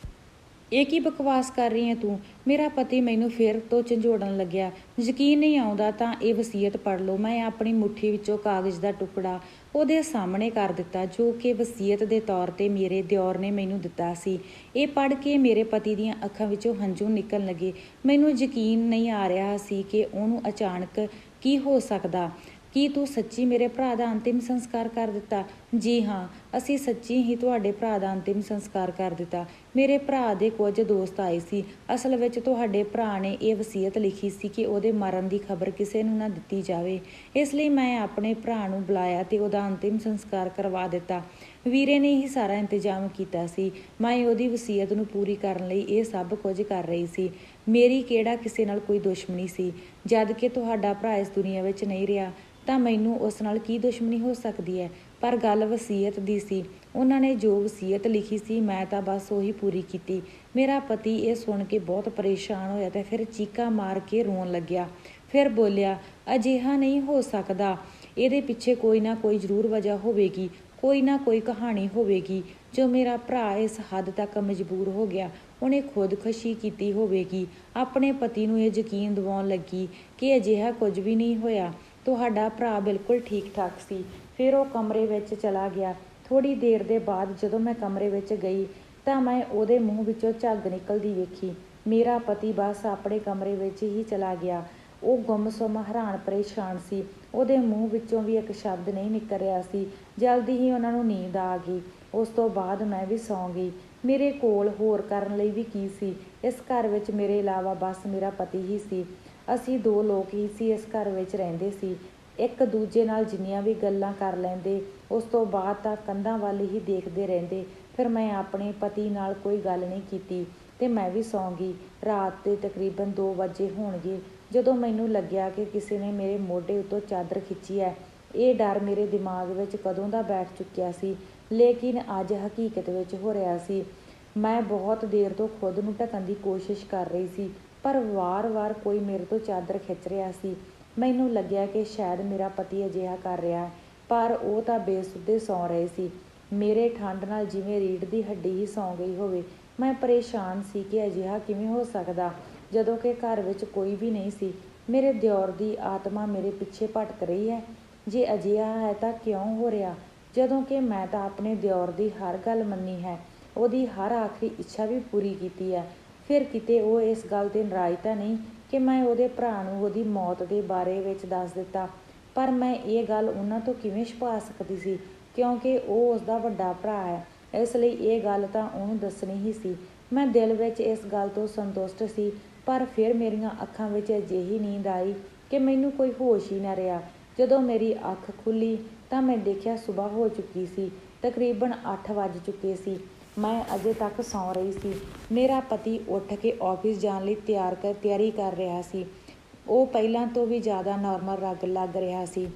ਇਹ ਕੀ ਬਕਵਾਸ ਕਰ ਰਹੀ ਹੈ ਤੂੰ? ਮੇਰਾ ਪਤੀ ਮੈਨੂੰ ਫਿਰ ਤੋਂ ਝੰਜੋੜਨ ਲੱਗਿਆ। ਯਕੀਨ ਨਹੀਂ ਆਉਂਦਾ ਤਾਂ ਇਹ ਵਸੀਅਤ ਪੜ ਲਓ। ਮੈਂ ਆਪਣੀ ਮੁੱਠੀ ਵਿੱਚੋਂ ਕਾਗਜ਼ ਦਾ ਟੁਕੜਾ ਉਹਦੇ ਸਾਹਮਣੇ ਕਰ ਦਿੱਤਾ, ਜੋ ਕਿ ਵਸੀਅਤ ਦੇ ਤੌਰ ਤੇ ਮੇਰੇ ਦਿਓਰ ਨੇ ਮੈਨੂੰ ਦਿੱਤਾ ਸੀ। ਇਹ ਪੜ ਕੇ ਮੇਰੇ ਪਤੀ ਦੀਆਂ ਅੱਖਾਂ ਵਿੱਚੋਂ ਹੰਝੂ ਨਿਕਲਣ ਲੱਗੇ। ਮੈਨੂੰ ਯਕੀਨ ਨਹੀਂ ਆ ਰਿਹਾ ਸੀ ਕਿ ਉਹਨੂੰ ਅਚਾਨਕ ਕੀ ਹੋ ਸਕਦਾ। ਕੀ ਤੂੰ ਸੱਚੀ ਮੇਰੇ ਭਰਾ ਦਾ ਅੰਤਿਮ ਸੰਸਕਾਰ ਕਰ ਦਿੱਤਾ? ਜੀ ਹਾਂ, ਅਸੀਂ ਸੱਚੀ ਹੀ ਤੁਹਾਡੇ ਭਰਾ ਦਾ ਅੰਤਿਮ ਸੰਸਕਾਰ ਕਰ ਦਿੱਤਾ। ਮੇਰੇ ਭਰਾ ਦੇ ਕੁਝ ਦੋਸਤ ਆਏ ਸੀ। ਅਸਲ ਵਿੱਚ ਤੁਹਾਡੇ ਭਰਾ ਨੇ ਇਹ ਵਸੀਅਤ ਲਿਖੀ ਸੀ ਕਿ ਉਹਦੇ ਮਰਨ ਦੀ ਖਬਰ ਕਿਸੇ ਨੂੰ ਨਾ ਦਿੱਤੀ ਜਾਵੇ। ਇਸ ਲਈ ਮੈਂ ਆਪਣੇ ਭਰਾ ਨੂੰ ਬੁਲਾਇਆ ਤੇ ਉਹਦਾ ਅੰਤਿਮ ਸੰਸਕਾਰ ਕਰਵਾ ਦਿੱਤਾ। ਵੀਰੇ ਨੇ ਹੀ ਸਾਰਾ ਇੰਤਜ਼ਾਮ ਕੀਤਾ ਸੀ। ਮੈਂ ਉਹਦੀ ਵਸੀਅਤ ਨੂੰ ਪੂਰੀ ਕਰਨ ਲਈ ਇਹ ਸਭ ਕੁਝ ਕਰ ਰਹੀ ਸੀ। ਮੇਰੀ ਕਿਹੜਾ ਕਿਸੇ ਨਾਲ ਕੋਈ ਦੁਸ਼ਮਣੀ ਸੀ? ਜਦ ਕਿ ਤੁਹਾਡਾ ਭਰਾ ਇਸ ਦੁਨੀਆ ਵਿੱਚ ਨਹੀਂ ਰਿਹਾ, ਤਾਂ ਮੈਨੂੰ ਉਸ ਨਾਲ ਕੀ ਦੁਸ਼ਮਣੀ ਹੋ ਸਕਦੀ ਹੈ? ਪਰ ਗੱਲ ਵਸੀਅਤ ਦੀ ਸੀ। ਉਹਨਾਂ ਨੇ ਜੋ ਵਸੀਅਤ ਲਿਖੀ ਸੀ, ਮੈਂ ਤਾਂ ਬਸ ਉਹੀ ਪੂਰੀ ਕੀਤੀ। ਮੇਰਾ ਪਤੀ ਇਹ ਸੁਣ ਕੇ ਬਹੁਤ ਪਰੇਸ਼ਾਨ ਹੋਇਆ ਤੇ ਫਿਰ ਚੀਕਾਂ ਮਾਰ ਕੇ ਰੋਣ ਲੱਗਿਆ। ਫਿਰ ਬੋਲਿਆ, ਅਜਿਹਾ ਨਹੀਂ ਹੋ ਸਕਦਾ। ਇਹਦੇ ਪਿੱਛੇ ਕੋਈ ਨਾ ਕੋਈ ਜ਼ਰੂਰ ਵਜ੍ਹਾ ਹੋਵੇਗੀ, ਕੋਈ ਨਾ ਕੋਈ ਕਹਾਣੀ ਹੋਵੇਗੀ। ਜੋ ਮੇਰਾ ਭਰਾ ਇਸ ਹੱਦ ਤੱਕ ਮਜਬੂਰ ਹੋ ਗਿਆ ਉਹਨੇ ਖੁਦਕੁਸ਼ੀ ਕੀਤੀ ਹੋਵੇਗੀ। ਆਪਣੇ ਪਤੀ ਨੂੰ ਇਹ ਯਕੀਨ ਦਿਵਾਉਣ ਲੱਗੀ ਕਿ ਅਜਿਹਾ ਕੁਝ ਵੀ ਨਹੀਂ ਹੋਇਆ। ਤੁਹਾਡਾ ਭਰਾ ਬਿਲਕੁਲ ਠੀਕ ਠਾਕ ਸੀ। ਫਿਰ ਉਹ ਕਮਰੇ ਵਿੱਚ ਚਲਾ ਗਿਆ। ਥੋੜੀ ਦੇਰ ਦੇ ਬਾਅਦ ਜਦੋਂ ਮੈਂ ਕਮਰੇ ਵਿੱਚ ਗਈ ਤਾਂ ਮੈਂ ਉਹਦੇ ਮੂੰਹ ਵਿੱਚੋਂ ਝੱਗ ਨਿਕਲਦੀ ਵੇਖੀ। ਮੇਰਾ ਪਤੀ ਬਸ ਆਪਣੇ ਕਮਰੇ ਵਿੱਚ ਹੀ ਚਲਾ ਗਿਆ। ਉਹ ਗੁੰਮਸੁੰਮ, ਹੈਰਾਨ ਪਰੇਸ਼ਾਨ ਸੀ। ਉਹਦੇ ਮੂੰਹ ਵਿੱਚੋਂ ਵੀ ਇੱਕ ਸ਼ਬਦ ਨਹੀਂ ਨਿਕਲ ਰਿਹਾ ਸੀ। ਜਲਦੀ ਹੀ ਉਹਨਾਂ ਨੂੰ ਨੀਂਦ ਆ ਗਈ। ਉਸ ਤੋਂ ਬਾਅਦ ਮੈਂ ਵੀ ਸੌਂ ਗਈ। ਮੇਰੇ ਕੋਲ ਹੋਰ ਕਰਨ ਲਈ ਵੀ ਕੀ ਸੀ? ਇਸ ਘਰ ਵਿੱਚ ਮੇਰੇ ਇਲਾਵਾ ਬਸ ਮੇਰਾ ਪਤੀ ਹੀ ਸੀ। ਅਸੀਂ ਦੋ ਲੋਕ ਹੀ ਸੀ ਇਸ ਘਰ ਵਿੱਚ ਰਹਿੰਦੇ ਸੀ। ਇੱਕ ਦੂਜੇ ਨਾਲ ਜਿੰਨੀਆਂ ਵੀ ਗੱਲਾਂ ਕਰ ਲੈਂਦੇ, ਉਸ ਤੋਂ ਬਾਅਦ ਤਾਂ ਕੰਧਾਂ ਵੱਲ ਹੀ ਦੇਖਦੇ ਰਹਿੰਦੇ। ਫਿਰ ਮੈਂ ਆਪਣੇ ਪਤੀ ਨਾਲ ਕੋਈ ਗੱਲ ਨਹੀਂ ਕੀਤੀ ਤੇ ਮੈਂ ਵੀ ਸੌਂ ਗਈ। ਰਾਤ ਦੇ ਤਕਰੀਬਨ 2 ਵਜੇ ਹੋਣਗੇ, ਜਦੋਂ ਮੈਨੂੰ ਲੱਗਿਆ ਕਿ ਕਿਸੇ ਨੇ ਮੇਰੇ ਮੋਢੇ ਉੱਤੋਂ ਚਾਦਰ ਖਿੱਚੀ ਹੈ। ਇਹ ਡਰ ਮੇਰੇ ਦਿਮਾਗ ਵਿੱਚ ਕਦੋਂ ਦਾ ਬੈਠ ਚੁੱਕਿਆ ਸੀ? ਲੇਕਿਨ ਅੱਜ ਹਕੀਕਤ ਵਿੱਚ ਹੋ ਰਿਹਾ ਸੀ। ਮੈਂ ਬਹੁਤ ਦੇਰ ਤੋਂ ਖੁਦ ਨੂੰ ਢਕਣ ਦੀ ਕੋਸ਼ਿਸ਼ ਕਰ ਰਹੀ ਸੀ, ਪਰ ਵਾਰ-ਵਾਰ ਕੋਈ ਮੇਰੇ ਤੋਂ ਚਾਦਰ ਖਿੱਚ ਰਿਹਾ ਸੀ। ਮੈਨੂੰ ਲੱਗਿਆ ਕਿ ਸ਼ਾਇਦ ਮੇਰਾ ਪਤੀ ਅਜਿਹਾ ਕਰ ਰਿਹਾ ਹੈ, ਪਰ ਉਹ ਤਾਂ ਬੇਸੁੱਧੇ ਸੌਂ ਰਹੇ ਸੀ। ਮੇਰੇ ਠੰਡ ਨਾਲ ਜਿਵੇਂ ਰੀੜ ਦੀ ਹੱਡੀ ਹੀ ਸੌਂ ਗਈ ਹੋਵੇ, ਮੈਂ ਪਰੇਸ਼ਾਨ ਸੀ ਕਿ ਅਜਿਹਾ ਕਿਵੇਂ ਹੋ ਸਕਦਾ। ਜਦੋਂ ਕਿ ਘਰ ਵਿੱਚ ਕੋਈ ਵੀ ਨਹੀਂ ਸੀ, ਮੇਰੇ ਦਿਓਰ ਦੀ ਆਤਮਾ ਮੇਰੇ ਪਿੱਛੇ ਭਟਕ ਰਹੀ ਹੈ। ਜੇ ਅਜਿਹਾ ਹੈ ਤਾਂ ਕਿਉਂ ਹੋ ਰਿਹਾ? ਜਦੋਂ ਕਿ ਮੈਂ ਤਾਂ ਆਪਣੇ ਦਿਓਰ ਦੀ ਹਰ ਗੱਲ ਮੰਨੀ ਹੈ, ਉਹਦੀ ਹਰ ਆਖਰੀ ਇੱਛਾ ਵੀ ਪੂਰੀ ਕੀਤੀ ਹੈ। ਫਿਰ ਕਿਤੇ ਉਹ ਇਸ ਗੱਲ ਤੇ ਨਾਰਾਜ਼ ਤਾਂ ਨਹੀਂ ਕਿ ਮੈਂ ਉਹਦੇ ਭਰਾ ਨੂੰ ਉਹਦੀ ਮੌਤ ਦੇ ਬਾਰੇ ਵਿੱਚ ਦੱਸ ਦਿੱਤਾ। ਪਰ ਮੈਂ ਇਹ ਗੱਲ ਉਹਨਾਂ ਤੋਂ ਕਿਵੇਂ ਛੁਪਾ ਸਕਦੀ ਸੀ? ਕਿਉਂਕਿ ਉਹ ਉਸ ਦਾ ਵੱਡਾ ਭਰਾ ਹੈ, ਇਸ ਲਈ ਇਹ ਗੱਲ ਤਾਂ ਉਹਨੂੰ ਦੱਸਣੀ ਹੀ ਸੀ। ਮੈਂ ਦਿਲ ਵਿੱਚ ਇਸ ਗੱਲ ਤੋਂ ਸੰਤੁਸ਼ਟ ਸੀ, ਪਰ ਫਿਰ ਮੇਰੀਆਂ ਅੱਖਾਂ ਵਿੱਚ ਅਜਿਹੀ ਨੀਂਦ ਆਈ ਕਿ ਮੈਨੂੰ ਕੋਈ ਹੋਸ਼ ਹੀ ਨਾ ਰਿਹਾ। ਜਦੋਂ ਮੇਰੀ ਅੱਖ ਖੁੱਲੀ ਤਾਂ ਮੈਂ ਦੇਖਿਆ ਸਵੇਰ ਹੋ ਚੁੱਕੀ ਸੀ, ਤਕਰੀਬਨ 8 ਵੱਜ ਚੁੱਕੇ ਸੀ। ਮੈਂ ਅਜੇ ਤੱਕ ਸੌਂ ਰਹੀ ਸੀ। ਮੇਰਾ ਪਤੀ ਉੱਠ ਕੇ ਆਫਿਸ ਜਾਣ ਲਈ ਤਿਆਰ ਕਰ, ਤਿਆਰੀ ਕਰ ਰਿਹਾ ਸੀ। ਉਹ ਪਹਿਲਾਂ ਤੋਂ ਵੀ ਜ਼ਿਆਦਾ ਨਾਰਮਲ ਰਗ ਲੱਗ ਰਿਹਾ ਸੀ।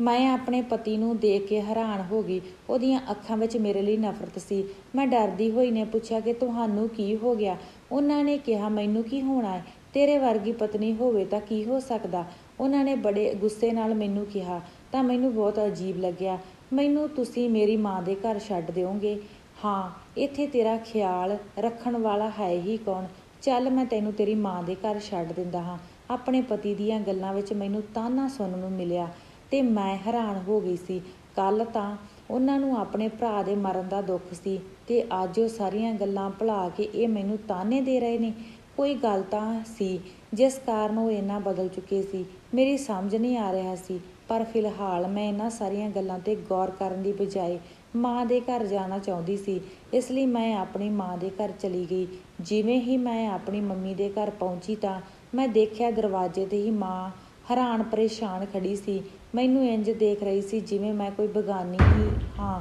ਮੈਂ ਆਪਣੇ ਪਤੀ ਨੂੰ ਦੇਖ ਕੇ ਹੈਰਾਨ ਹੋ ਗਈ। ਉਹਦੀਆਂ ਅੱਖਾਂ ਵਿੱਚ ਮੇਰੇ ਲਈ ਨਫ਼ਰਤ ਸੀ। ਮੈਂ ਡਰਦੀ ਹੋਈ ਨੇ ਪੁੱਛਿਆ ਕਿ ਤੁਹਾਨੂੰ ਕੀ ਹੋ ਗਿਆ? ਉਹਨਾਂ ਨੇ ਕਿਹਾ, ਮੈਨੂੰ ਕੀ ਹੋਣਾ ਹੈ? ਤੇਰੇ ਵਰਗੀ ਪਤਨੀ ਹੋਵੇ ਤਾਂ ਕੀ ਹੋ ਸਕਦਾ? ਉਹਨਾਂ ਨੇ ਬੜੇ ਗੁੱਸੇ ਨਾਲ ਮੈਨੂੰ ਕਿਹਾ ਤਾਂ ਮੈਨੂੰ ਬਹੁਤ ਅਜੀਬ ਲੱਗਿਆ। ਮੈਨੂੰ ਤੁਸੀਂ ਮੇਰੀ ਮਾਂ ਦੇ ਘਰ ਛੱਡ ਦਿਓਗੇ? ਹਾਂ, ਇੱਥੇ ਤੇਰਾ ਖਿਆਲ ਰੱਖਣ ਵਾਲਾ ਹੈ ਹੀ ਕੌਣ? ਚੱਲ ਮੈਂ ਤੈਨੂੰ ਤੇਰੀ ਮਾਂ ਦੇ ਘਰ ਛੱਡ ਦਿੰਦਾ ਹਾਂ। ਆਪਣੇ ਪਤੀ ਦੀਆਂ ਗੱਲਾਂ ਵਿੱਚ ਮੈਨੂੰ ਤਾਨਾ ਸੁਣਨ ਨੂੰ ਮਿਲਿਆ ਤੇ ਮੈਂ ਹੈਰਾਨ ਹੋ ਗਈ ਸੀ। ਕੱਲ ਤਾਂ ਉਹਨਾਂ ਨੂੰ ਆਪਣੇ ਭਰਾ ਦੇ ਮਰਨ ਦਾ ਦੁੱਖ ਸੀ ਤੇ ਅੱਜ ਉਹ ਸਾਰੀਆਂ ਗੱਲਾਂ ਭੁਲਾ ਕੇ ਇਹ ਮੈਨੂੰ ਤਾਨੇ ਦੇ ਰਹੇ ਨੇ। ਕੋਈ ਗੱਲ ਤਾਂ ਸੀ, ਜਿਸ ਕਾਰਨ ਉਹ ਇੰਨਾ ਬਦਲ ਚੁੱਕੇ ਸੀ। ਮੇਰੀ ਸਮਝ ਨਹੀਂ ਆ ਰਿਹਾ ਸੀ ਪਰ ਫਿਲਹਾਲ ਮੈਂ ਇਹਨਾਂ ਸਾਰੀਆਂ ਗੱਲਾਂ ਤੇ ਗੌਰ ਕਰਨ ਦੀ ਬਜਾਏ ਮਾਂ ਦੇ ਘਰ ਜਾਣਾ ਚਾਹੁੰਦੀ ਸੀ, ਇਸ ਲਈ ਮੈਂ ਆਪਣੀ ਮਾਂ ਦੇ ਘਰ ਚਲੀ ਗਈ। ਜਿਵੇਂ ਹੀ ਮੈਂ ਆਪਣੀ ਮੰਮੀ ਦੇ ਘਰ ਪਹੁੰਚੀ ਤਾਂ ਮੈਂ ਦੇਖਿਆ ਦਰਵਾਜ਼ੇ ਤੇ ਹੀ ਮਾਂ ਹੈਰਾਨ ਪਰੇਸ਼ਾਨ ਖੜੀ ਸੀ। ਮੈਨੂੰ ਇੰਜ ਦੇਖ ਰਹੀ ਸੀ ਜਿਵੇਂ ਮੈਂ ਕੋਈ ਬਗਾਨੀ ਹੀ ਹਾਂ।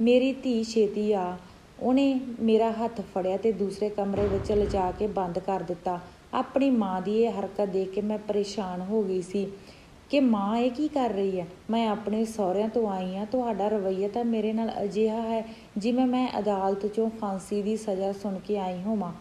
ਮੇਰੀ ਧੀ ਛੇਤੀ ਆ। ਉਹਨੇ ਮੇਰਾ ਹੱਥ ਫੜਿਆ ਤੇ ਦੂਸਰੇ ਕਮਰੇ ਵਿੱਚ ਲਿਜਾ ਕੇ ਬੰਦ ਕਰ ਦਿੱਤਾ। ਆਪਣੀ ਮਾਂ ਦੀ ਇਹ ਹਰਕਤ ਦੇਖ ਕੇ ਮੈਂ ਪਰੇਸ਼ਾਨ ਹੋ ਗਈ ਸੀ। ਕਿ ਮਾਂ ਇਹ ਕੀ ਕਰ ਰਹੀ ਹੈ? ਮੈਂ ਆਪਣੇ ਸਹੁਰਿਆਂ ਤੋਂ ਆਈ ਹਾਂ, ਤੁਹਾਡਾ ਰਵੱਈਆ ਤਾਂ ਮੇਰੇ ਨਾਲ ਅਜਿਹਾ ਹੈ ਜਿਵੇਂ ਮੈਂ ਅਦਾਲਤ 'ਚੋਂ ਫਾਂਸੀ ਦੀ ਸਜ਼ਾ ਸੁਣ ਕੇ ਆਈ ਹੋਵਾਂ।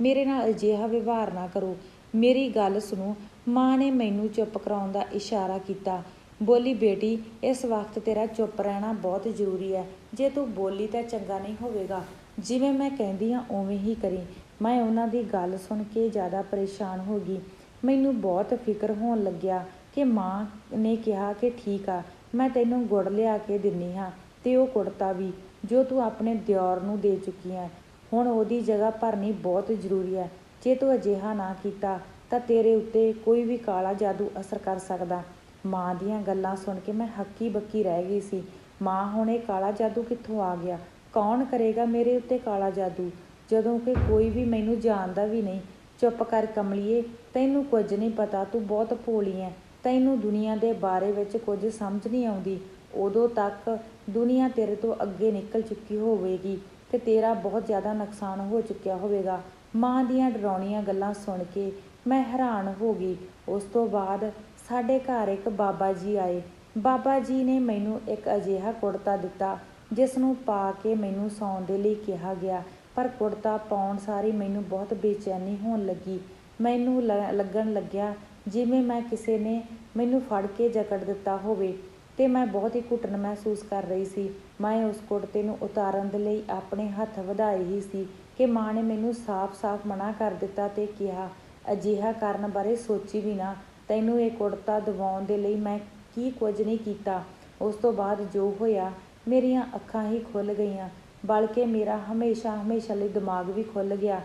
ਮੇਰੇ ਨਾਲ ਅਜਿਹਾ ਵਿਵਹਾਰ ਨਾ ਕਰੋ। ਮੇਰੀ ਗੱਲ ਸੁਣੋ, ਮਾਂ ਨੇ ਮੈਨੂੰ ਚੁੱਪ ਕਰਾਉਣ ਦਾ ਇਸ਼ਾਰਾ ਕੀਤਾ। ਬੋਲੀ, ਬੇਟੀ, ਇਸ ਵਕਤ ਤੇਰਾ ਚੁੱਪ ਰਹਿਣਾ ਬਹੁਤ ਜ਼ਰੂਰੀ ਹੈ। ਜੇ ਤੂੰ ਬੋਲੀ ਤਾਂ ਚੰਗਾ ਨਹੀਂ ਹੋਵੇਗਾ। ਜਿਵੇਂ ਮੈਂ ਕਹਿੰਦੀ ਹਾਂ, ਉਵੇਂ ਹੀ ਕਰੀ। ਮੈਂ ਉਹਨਾਂ ਦੀ ਗੱਲ ਸੁਣ ਕੇ ਜ਼ਿਆਦਾ ਪਰੇਸ਼ਾਨ ਹੋ ਗਈ। ਮੈਨੂੰ ਬਹੁਤ ਫਿਕਰ ਹੋਣ ਲੱਗਿਆ। ਕਿ ਮਾਂ ਨੇ ਕਿਹਾ ਕਿ ਠੀਕ ਆ, ਮੈਂ ਤੈਨੂੰ ਗੁੜ ਲਿਆ ਕੇ ਦਿੰਨੀ ਹਾਂ ਤੇ ਉਹ ਕੁੜਤਾ ਵੀ, ਜੋ ਤੂੰ ਆਪਣੇ ਦਿਓਰ ਨੂੰ ਦੇ ਚੁੱਕੀ ਹੈ ਹੁਣ ਉਹਦੀ ਜਗ੍ਹਾ ਭਰਨੀ ਬਹੁਤ ਜ਼ਰੂਰੀ ਹੈ ਜੇ ਤੂੰ ਅਜਿਹਾ ਨਾ ਕੀਤਾ, ਤਾਂ ਤੇਰੇ ਉੱਤੇ ਕੋਈ ਵੀ ਕਾਲਾ ਜਾਦੂ ਅਸਰ ਕਰ ਸਕਦਾ। ਮਾਂ ਦੀਆਂ ਗੱਲਾਂ ਸੁਣ ਕੇ ਮੈਂ ਹੱਕੀ ਬੱਕੀ ਰਹਿ ਗਈ ਸੀ। ਮਾਂ, ਹੁਣ ਇਹ ਕਾਲਾ ਜਾਦੂ ਕਿੱਥੋਂ ਆ ਗਿਆ? ਕੌਣ ਕਰੇਗਾ ਮੇਰੇ ਉੱਤੇ ਕਾਲਾ ਜਾਦੂ? ਜਦੋਂ ਕਿ ਕੋਈ ਵੀ ਮੈਨੂੰ ਜਾਣਦਾ ਵੀ ਨਹੀਂ। ਚੁੱਪ ਕਰ ਕਮਲੀਏ, ਤੈਨੂੰ ਕੁਝ ਨਹੀਂ ਪਤਾ, ਤੂੰ ਬਹੁਤ ਭੋਲੀ ਐ। ਤੈਨੂੰ ਦੁਨੀਆ ਦੇ ਬਾਰੇ ਵਿੱਚ ਕੁਝ ਸਮਝ ਨਹੀਂ ਆਉਂਦੀ, ਉਦੋਂ ਤੱਕ ਦੁਨੀਆ ਤੇਰੇ ਤੋਂ ਅੱਗੇ ਨਿਕਲ ਚੁੱਕੀ ਹੋਵੇਗੀ ਤੇ ਤੇਰਾ ਬਹੁਤ ਜ਼ਿਆਦਾ ਨੁਕਸਾਨ ਹੋ ਚੁੱਕਿਆ ਹੋਵੇਗਾ। ਮਾਂ ਦੀਆਂ ਡਰਾਉਣੀਆਂ ਗੱਲਾਂ ਸੁਣ ਕੇ ਮੈਂ ਹੈਰਾਨ ਹੋ ਗਈ। ਉਸ ਤੋਂ ਬਾਅਦ ਸਾਡੇ ਘਰ ਇੱਕ ਬਾਬਾ ਜੀ ਆਏ। ਬਾਬਾ ਜੀ ਨੇ ਮੈਨੂੰ ਇੱਕ ਅਜਿਹਾ ਕੁੜਤਾ ਦਿੱਤਾ ਜਿਸ ਨੂੰ ਪਾ ਕੇ ਮੈਨੂੰ ਸੌਣ ਦੇ ਲਈ ਕਿਹਾ ਗਿਆ, ਪਰ ਕੁੜਤਾ ਪਾਉਣ ਸਾਰੀ ਮੈਨੂੰ ਬਹੁਤ ਬੇਚੈਨੀ ਹੋਣ ਲੱਗੀ। ਮੈਨੂੰ ਲੱਗਣ ਲੱਗਿਆ ਜਿਵੇਂ ਮੈਂ ਕਿਸੇ ਨੇ ਮੈਨੂੰ ਫੜ ਕੇ ਜਕੜ ਦਿੱਤਾ ਹੋਵੇ ਤੇ ਮੈਂ ਬਹੁਤ ਹੀ ਘੁਟਨ ਮਹਿਸੂਸ ਕਰ ਰਹੀ ਸੀ। ਮੈਂ ਉਸ ਕੁੜਤੇ ਨੂੰ ਉਤਾਰਨ ਦੇ ਲਈ ਆਪਣੇ ਹੱਥ ਵਧਾਏ ਹੀ ਸੀ ਕਿ ਮਾਂ ਨੇ ਮੈਨੂੰ ਸਾਫ਼-ਸਾਫ਼ ਮਨਾ ਕਰ ਦਿੱਤਾ ਤੇ ਕਿਹਾ, ਅਜਿਹਾ ਕਰਨ ਬਾਰੇ ਸੋਚੀ ਵੀ ਨਾ। ਤੈਨੂੰ ਇਹ ਕੁੜਤਾ ਦਿਵਾਉਣ ਦੇ ਲਈ ਮੈਂ ਕੀ ਕੁਝ ਨਹੀਂ ਕੀਤਾ। ਉਸ ਤੋਂ ਬਾਅਦ ਜੋ ਹੋਇਆ, ਮੇਰੀਆਂ ਅੱਖਾਂ ਹੀ ਖੁੱਲ ਗਈਆਂ, ਬਲਕਿ ਮੇਰਾ ਹਮੇਸ਼ਾ ਹਮੇਸ਼ਾ ਲਈ ਦਿਮਾਗ ਵੀ ਖੁੱਲ ਗਿਆ।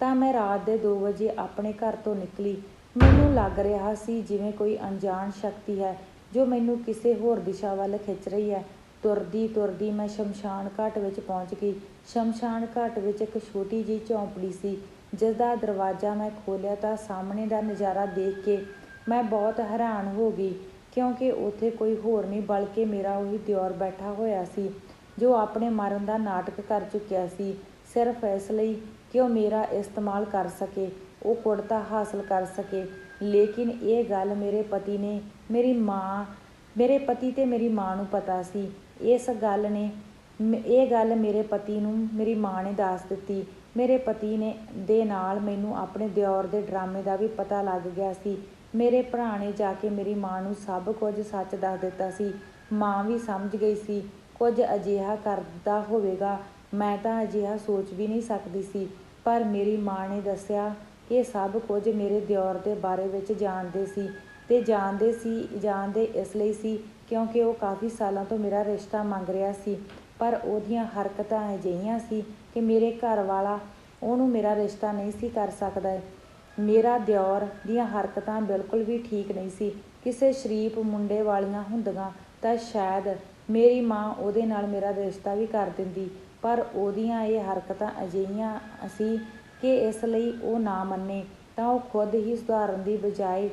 ਤਾਂ ਮੈਂ ਰਾਤ ਦੇ 2 ਵਜੇ ਆਪਣੇ ਘਰ ਤੋਂ ਨਿਕਲੀ ਮੈਨੂੰ ਲੱਗ ਰਿਹਾ ਸੀ ਜਿਵੇਂ ਕੋਈ ਅਣਜਾਣ ਸ਼ਕਤੀ ਹੈ, ਜੋ ਮੈਨੂੰ ਕਿਸੇ ਹੋਰ ਦਿਸ਼ਾ ਵੱਲ ਖਿੱਚ ਰਹੀ ਹੈ। ਤੁਰਦੀ ਤੁਰਦੀ ਮੈਂ ਸ਼ਮਸ਼ਾਨ ਘਾਟ ਵਿੱਚ ਪਹੁੰਚ ਗਈ। ਸ਼ਮਸ਼ਾਨ ਘਾਟ ਵਿੱਚ ਇੱਕ ਛੋਟੀ ਜਿਹੀ ਝੌਂਪੜੀ ਸੀ, ਜਿਸ ਦਾ ਦਰਵਾਜ਼ਾ ਮੈਂ ਖੋਲ੍ਹਿਆ ਤਾਂ ਸਾਹਮਣੇ ਦਾ ਨਜ਼ਾਰਾ ਦੇਖ ਕੇ ਮੈਂ ਬਹੁਤ ਹੈਰਾਨ ਹੋ ਗਈ, ਕਿਉਂਕਿ ਉੱਥੇ ਕੋਈ ਹੋਰ ਨਹੀਂ ਬਲਕਿ ਮੇਰਾ ਉਹੀ ਦਿਓਰ ਬੈਠਾ ਹੋਇਆ ਸੀ, ਜੋ ਆਪਣੇ ਮਰਨ ਦਾ ਨਾਟਕ ਕਰ ਚੁੱਕਿਆ ਸੀ। ਸਿਰਫ ਇਸ ਲਈ ਕਿ ਉਹ ਮੇਰਾ ਇਸਤੇਮਾਲ ਕਰ ਸਕੇ। ਉਹ ਕੁੜਤਾ ਹਾਸਲ ਕਰ ਸਕੇ। ਲੇਕਿਨ ਇਹ ਗੱਲ ਮੇਰੇ ਪਤੀ ਨੇ, ਮੇਰੀ ਮਾਂ, ਮੇਰੇ ਪਤੀ ਤੇ ਮੇਰੀ ਮਾਂ ਨੂੰ ਪਤਾ ਸੀ। ਇਸ ਗੱਲ ਨੇ ਇਹ ਗੱਲ ਮੇਰੇ ਪਤੀ ਨੂੰ, ਮੇਰੀ ਮਾਂ ਨੇ ਦੱਸ ਦਿੱਤੀ। ਮੇਰੇ ਪਤੀ ਨੇ, ਦੇ ਨਾਲ ਮੈਨੂੰ ਆਪਣੇ ਦਿਓਰ ਦੇ ਡਰਾਮੇ ਦਾ ਵੀ ਪਤਾ ਲੱਗ ਗਿਆ ਸੀ। ਮੇਰੇ ਭਰਾ ਨੇ ਜਾ ਕੇ ਮੇਰੀ ਮਾਂ ਨੂੰ ਸਭ ਕੁਝ ਸੱਚ ਦੱਸ ਦਿੱਤਾ ਸੀ। ਮਾਂ ਵੀ ਸਮਝ ਗਈ ਸੀ, ਕੁਝ ਅਜਿਹਾ ਕਰਦਾ ਹੋਵੇਗਾ। ਮੈਂ ਤਾਂ ਅਜਿਹਾ ਸੋਚ ਵੀ ਨਹੀਂ ਸਕਦੀ ਸੀ। ਪਰ ਮੇਰੀ ਮਾਂ ਨੇ ਦੱਸਿਆ ਕਿ ਸਭ ਕੁਝ ਮੇਰੇ ਦਿਓਰ ਦੇ ਬਾਰੇ ਵਿੱਚ ਜਾਣਦੇ ਸੀ ਤੇ ਜਾਣਦੇ ਸੀ, ਜਾਣਦੇ ਇਸ ਲਈ ਸੀ ਕਿਉਂਕਿ ਉਹ ਕਾਫੀ ਸਾਲਾਂ ਤੋਂ ਮੇਰਾ ਰਿਸ਼ਤਾ ਮੰਗ ਰਿਹਾ ਸੀ। ਪਰ ਉਹਦੀਆਂ ਹਰਕਤਾਂ ਅਜਿਹੀਆਂ ਸੀ ਕਿ ਮੇਰੇ ਘਰ ਵਾਲਾ ਉਹਨੂੰ ਮੇਰਾ ਰਿਸ਼ਤਾ ਨਹੀਂ ਸੀ ਕਰ ਸਕਦਾ। ਮੇਰਾ ਦਿਓਰ ਦੀਆਂ ਹਰਕਤਾਂ ਬਿਲਕੁਲ ਵੀ ਠੀਕ ਨਹੀਂ ਸੀ। ਕਿਸੇ ਸ਼ਰੀਫ ਮੁੰਡੇ ਵਾਲੀਆਂ ਹੁੰਦੀਆਂ ਤਾਂ ਸ਼ਾਇਦ ਮੇਰੀ ਮਾਂ ਉਹਦੇ ਨਾਲ ਮੇਰਾ ਰਿਸ਼ਤਾ ਵੀ ਕਰ ਦਿੰਦੀ। ਪਰ ਉਹਦੀਆਂ ਇਹ ਹਰਕਤਾਂ ਅਜਿਹੀਆਂ ਸੀ ਕਿ ਇਸ ਲਈ ਉਹ ਨਾ ਮੰਨੇ, ਤਾਂ ਉਹ ਖੁਦ ਹੀ ਸੁਧਾਰਨ ਦੀ ਬਜਾਏ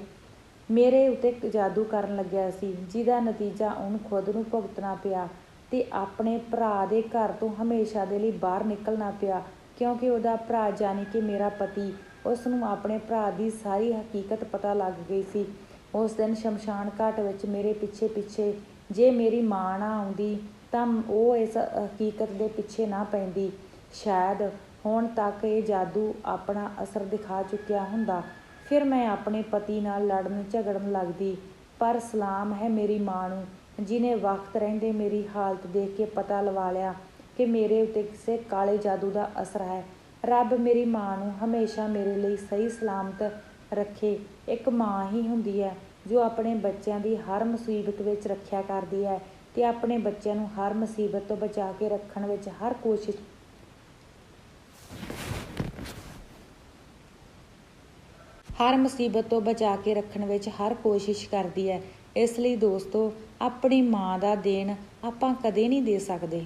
ਮੇਰੇ ਉੱਤੇ ਜਾਦੂ ਕਰਨ ਲੱਗਿਆ ਸੀ, ਜਿਹਦਾ ਨਤੀਜਾ ਉਹਨੂੰ ਖੁਦ ਨੂੰ ਭੁਗਤਣਾ ਪਿਆ ਤੇ ਆਪਣੇ ਭਰਾ ਦੇ ਘਰ ਤੋਂ ਹਮੇਸ਼ਾ ਦੇ ਲਈ ਬਾਹਰ ਨਿਕਲਣਾ ਪਿਆ, ਕਿਉਂਕਿ ਉਹਦਾ ਭਰਾ ਯਾਨੀ ਕਿ ਮੇਰਾ ਪਤੀ, ਉਸ ਨੂੰ ਆਪਣੇ ਭਰਾ ਦੀ ਸਾਰੀ ਹਕੀਕਤ ਪਤਾ ਲੱਗ ਗਈ ਸੀ। ਉਸ ਦਿਨ ਸ਼ਮਸ਼ਾਨ ਘਾਟ ਵਿੱਚ ਮੇਰੇ ਪਿੱਛੇ ਪਿੱਛੇ ਜੇ ਮੇਰੀ ਮਾਂ ਨਾ ਆਉਂਦੀ, ਤਾਂ ਉਹ ਇਸ ਹਕੀਕਤ ਦੇ ਪਿੱਛੇ ਨਾ ਪੈਂਦੀ। ਸ਼ਾਇਦ ਹੁਣ ਤੱਕ ਇਹ ਜਾਦੂ ਆਪਣਾ ਅਸਰ ਦਿਖਾ ਚੁੱਕਿਆ ਹੁੰਦਾ। ਫਿਰ ਮੈਂ ਆਪਣੇ ਪਤੀ ਨਾਲ ਲੜਨ, ਝਗੜਨ ਲੱਗਦੀ। ਪਰ ਸਲਾਮ ਹੈ ਮੇਰੀ ਮਾਂ ਨੂੰ ਜਿਨੇ ਵਕਤ ਰਹਿੰਦੇ ਮੇਰੀ ਹਾਲਤ ਦੇਖ ਕੇ ਪਤਾ ਲਵਾ ਲਿਆ ਕਿ ਮੇਰੇ ਉੱਤੇ ਕਿਸੇ ਕਾਲੇ ਜਾਦੂ ਦਾ ਅਸਰ ਹੈ। ਰੱਬ ਮੇਰੀ ਮਾਂ ਨੂੰ ਹਮੇਸ਼ਾ ਮੇਰੇ ਲਈ ਸਹੀ ਸਲਾਮਤ ਰੱਖੇ। ਇੱਕ ਮਾਂ ਹੀ ਹੁੰਦੀ ਹੈ, ਜੋ ਆਪਣੇ ਬੱਚਿਆਂ ਦੀ ਹਰ ਮੁਸੀਬਤ ਵਿੱਚ ਰੱਖਿਆ ਕਰਦੀ ਹੈ ਤੇ ਆਪਣੇ ਬੱਚਿਆਂ ਨੂੰ ਹਰ ਮੁਸੀਬਤ ਤੋਂ ਬਚਾ ਕੇ ਰੱਖਣ ਵਿੱਚ ਹਰ ਕੋਸ਼ਿਸ਼ ਹਰ ਮੁਸੀਬਤ ਤੋਂ ਬਚਾ ਕੇ ਰੱਖਣ ਵਿੱਚ ਹਰ ਕੋਸ਼ਿਸ਼ ਕਰਦੀ ਹੈ। ਇਸ ਲਈ ਦੋਸਤੋ, ਆਪਣੀ ਮਾਂ ਦਾ ਦੇਣ ਆਪਾਂ ਕਦੇ ਨਹੀਂ ਦੇ ਸਕਦੇ।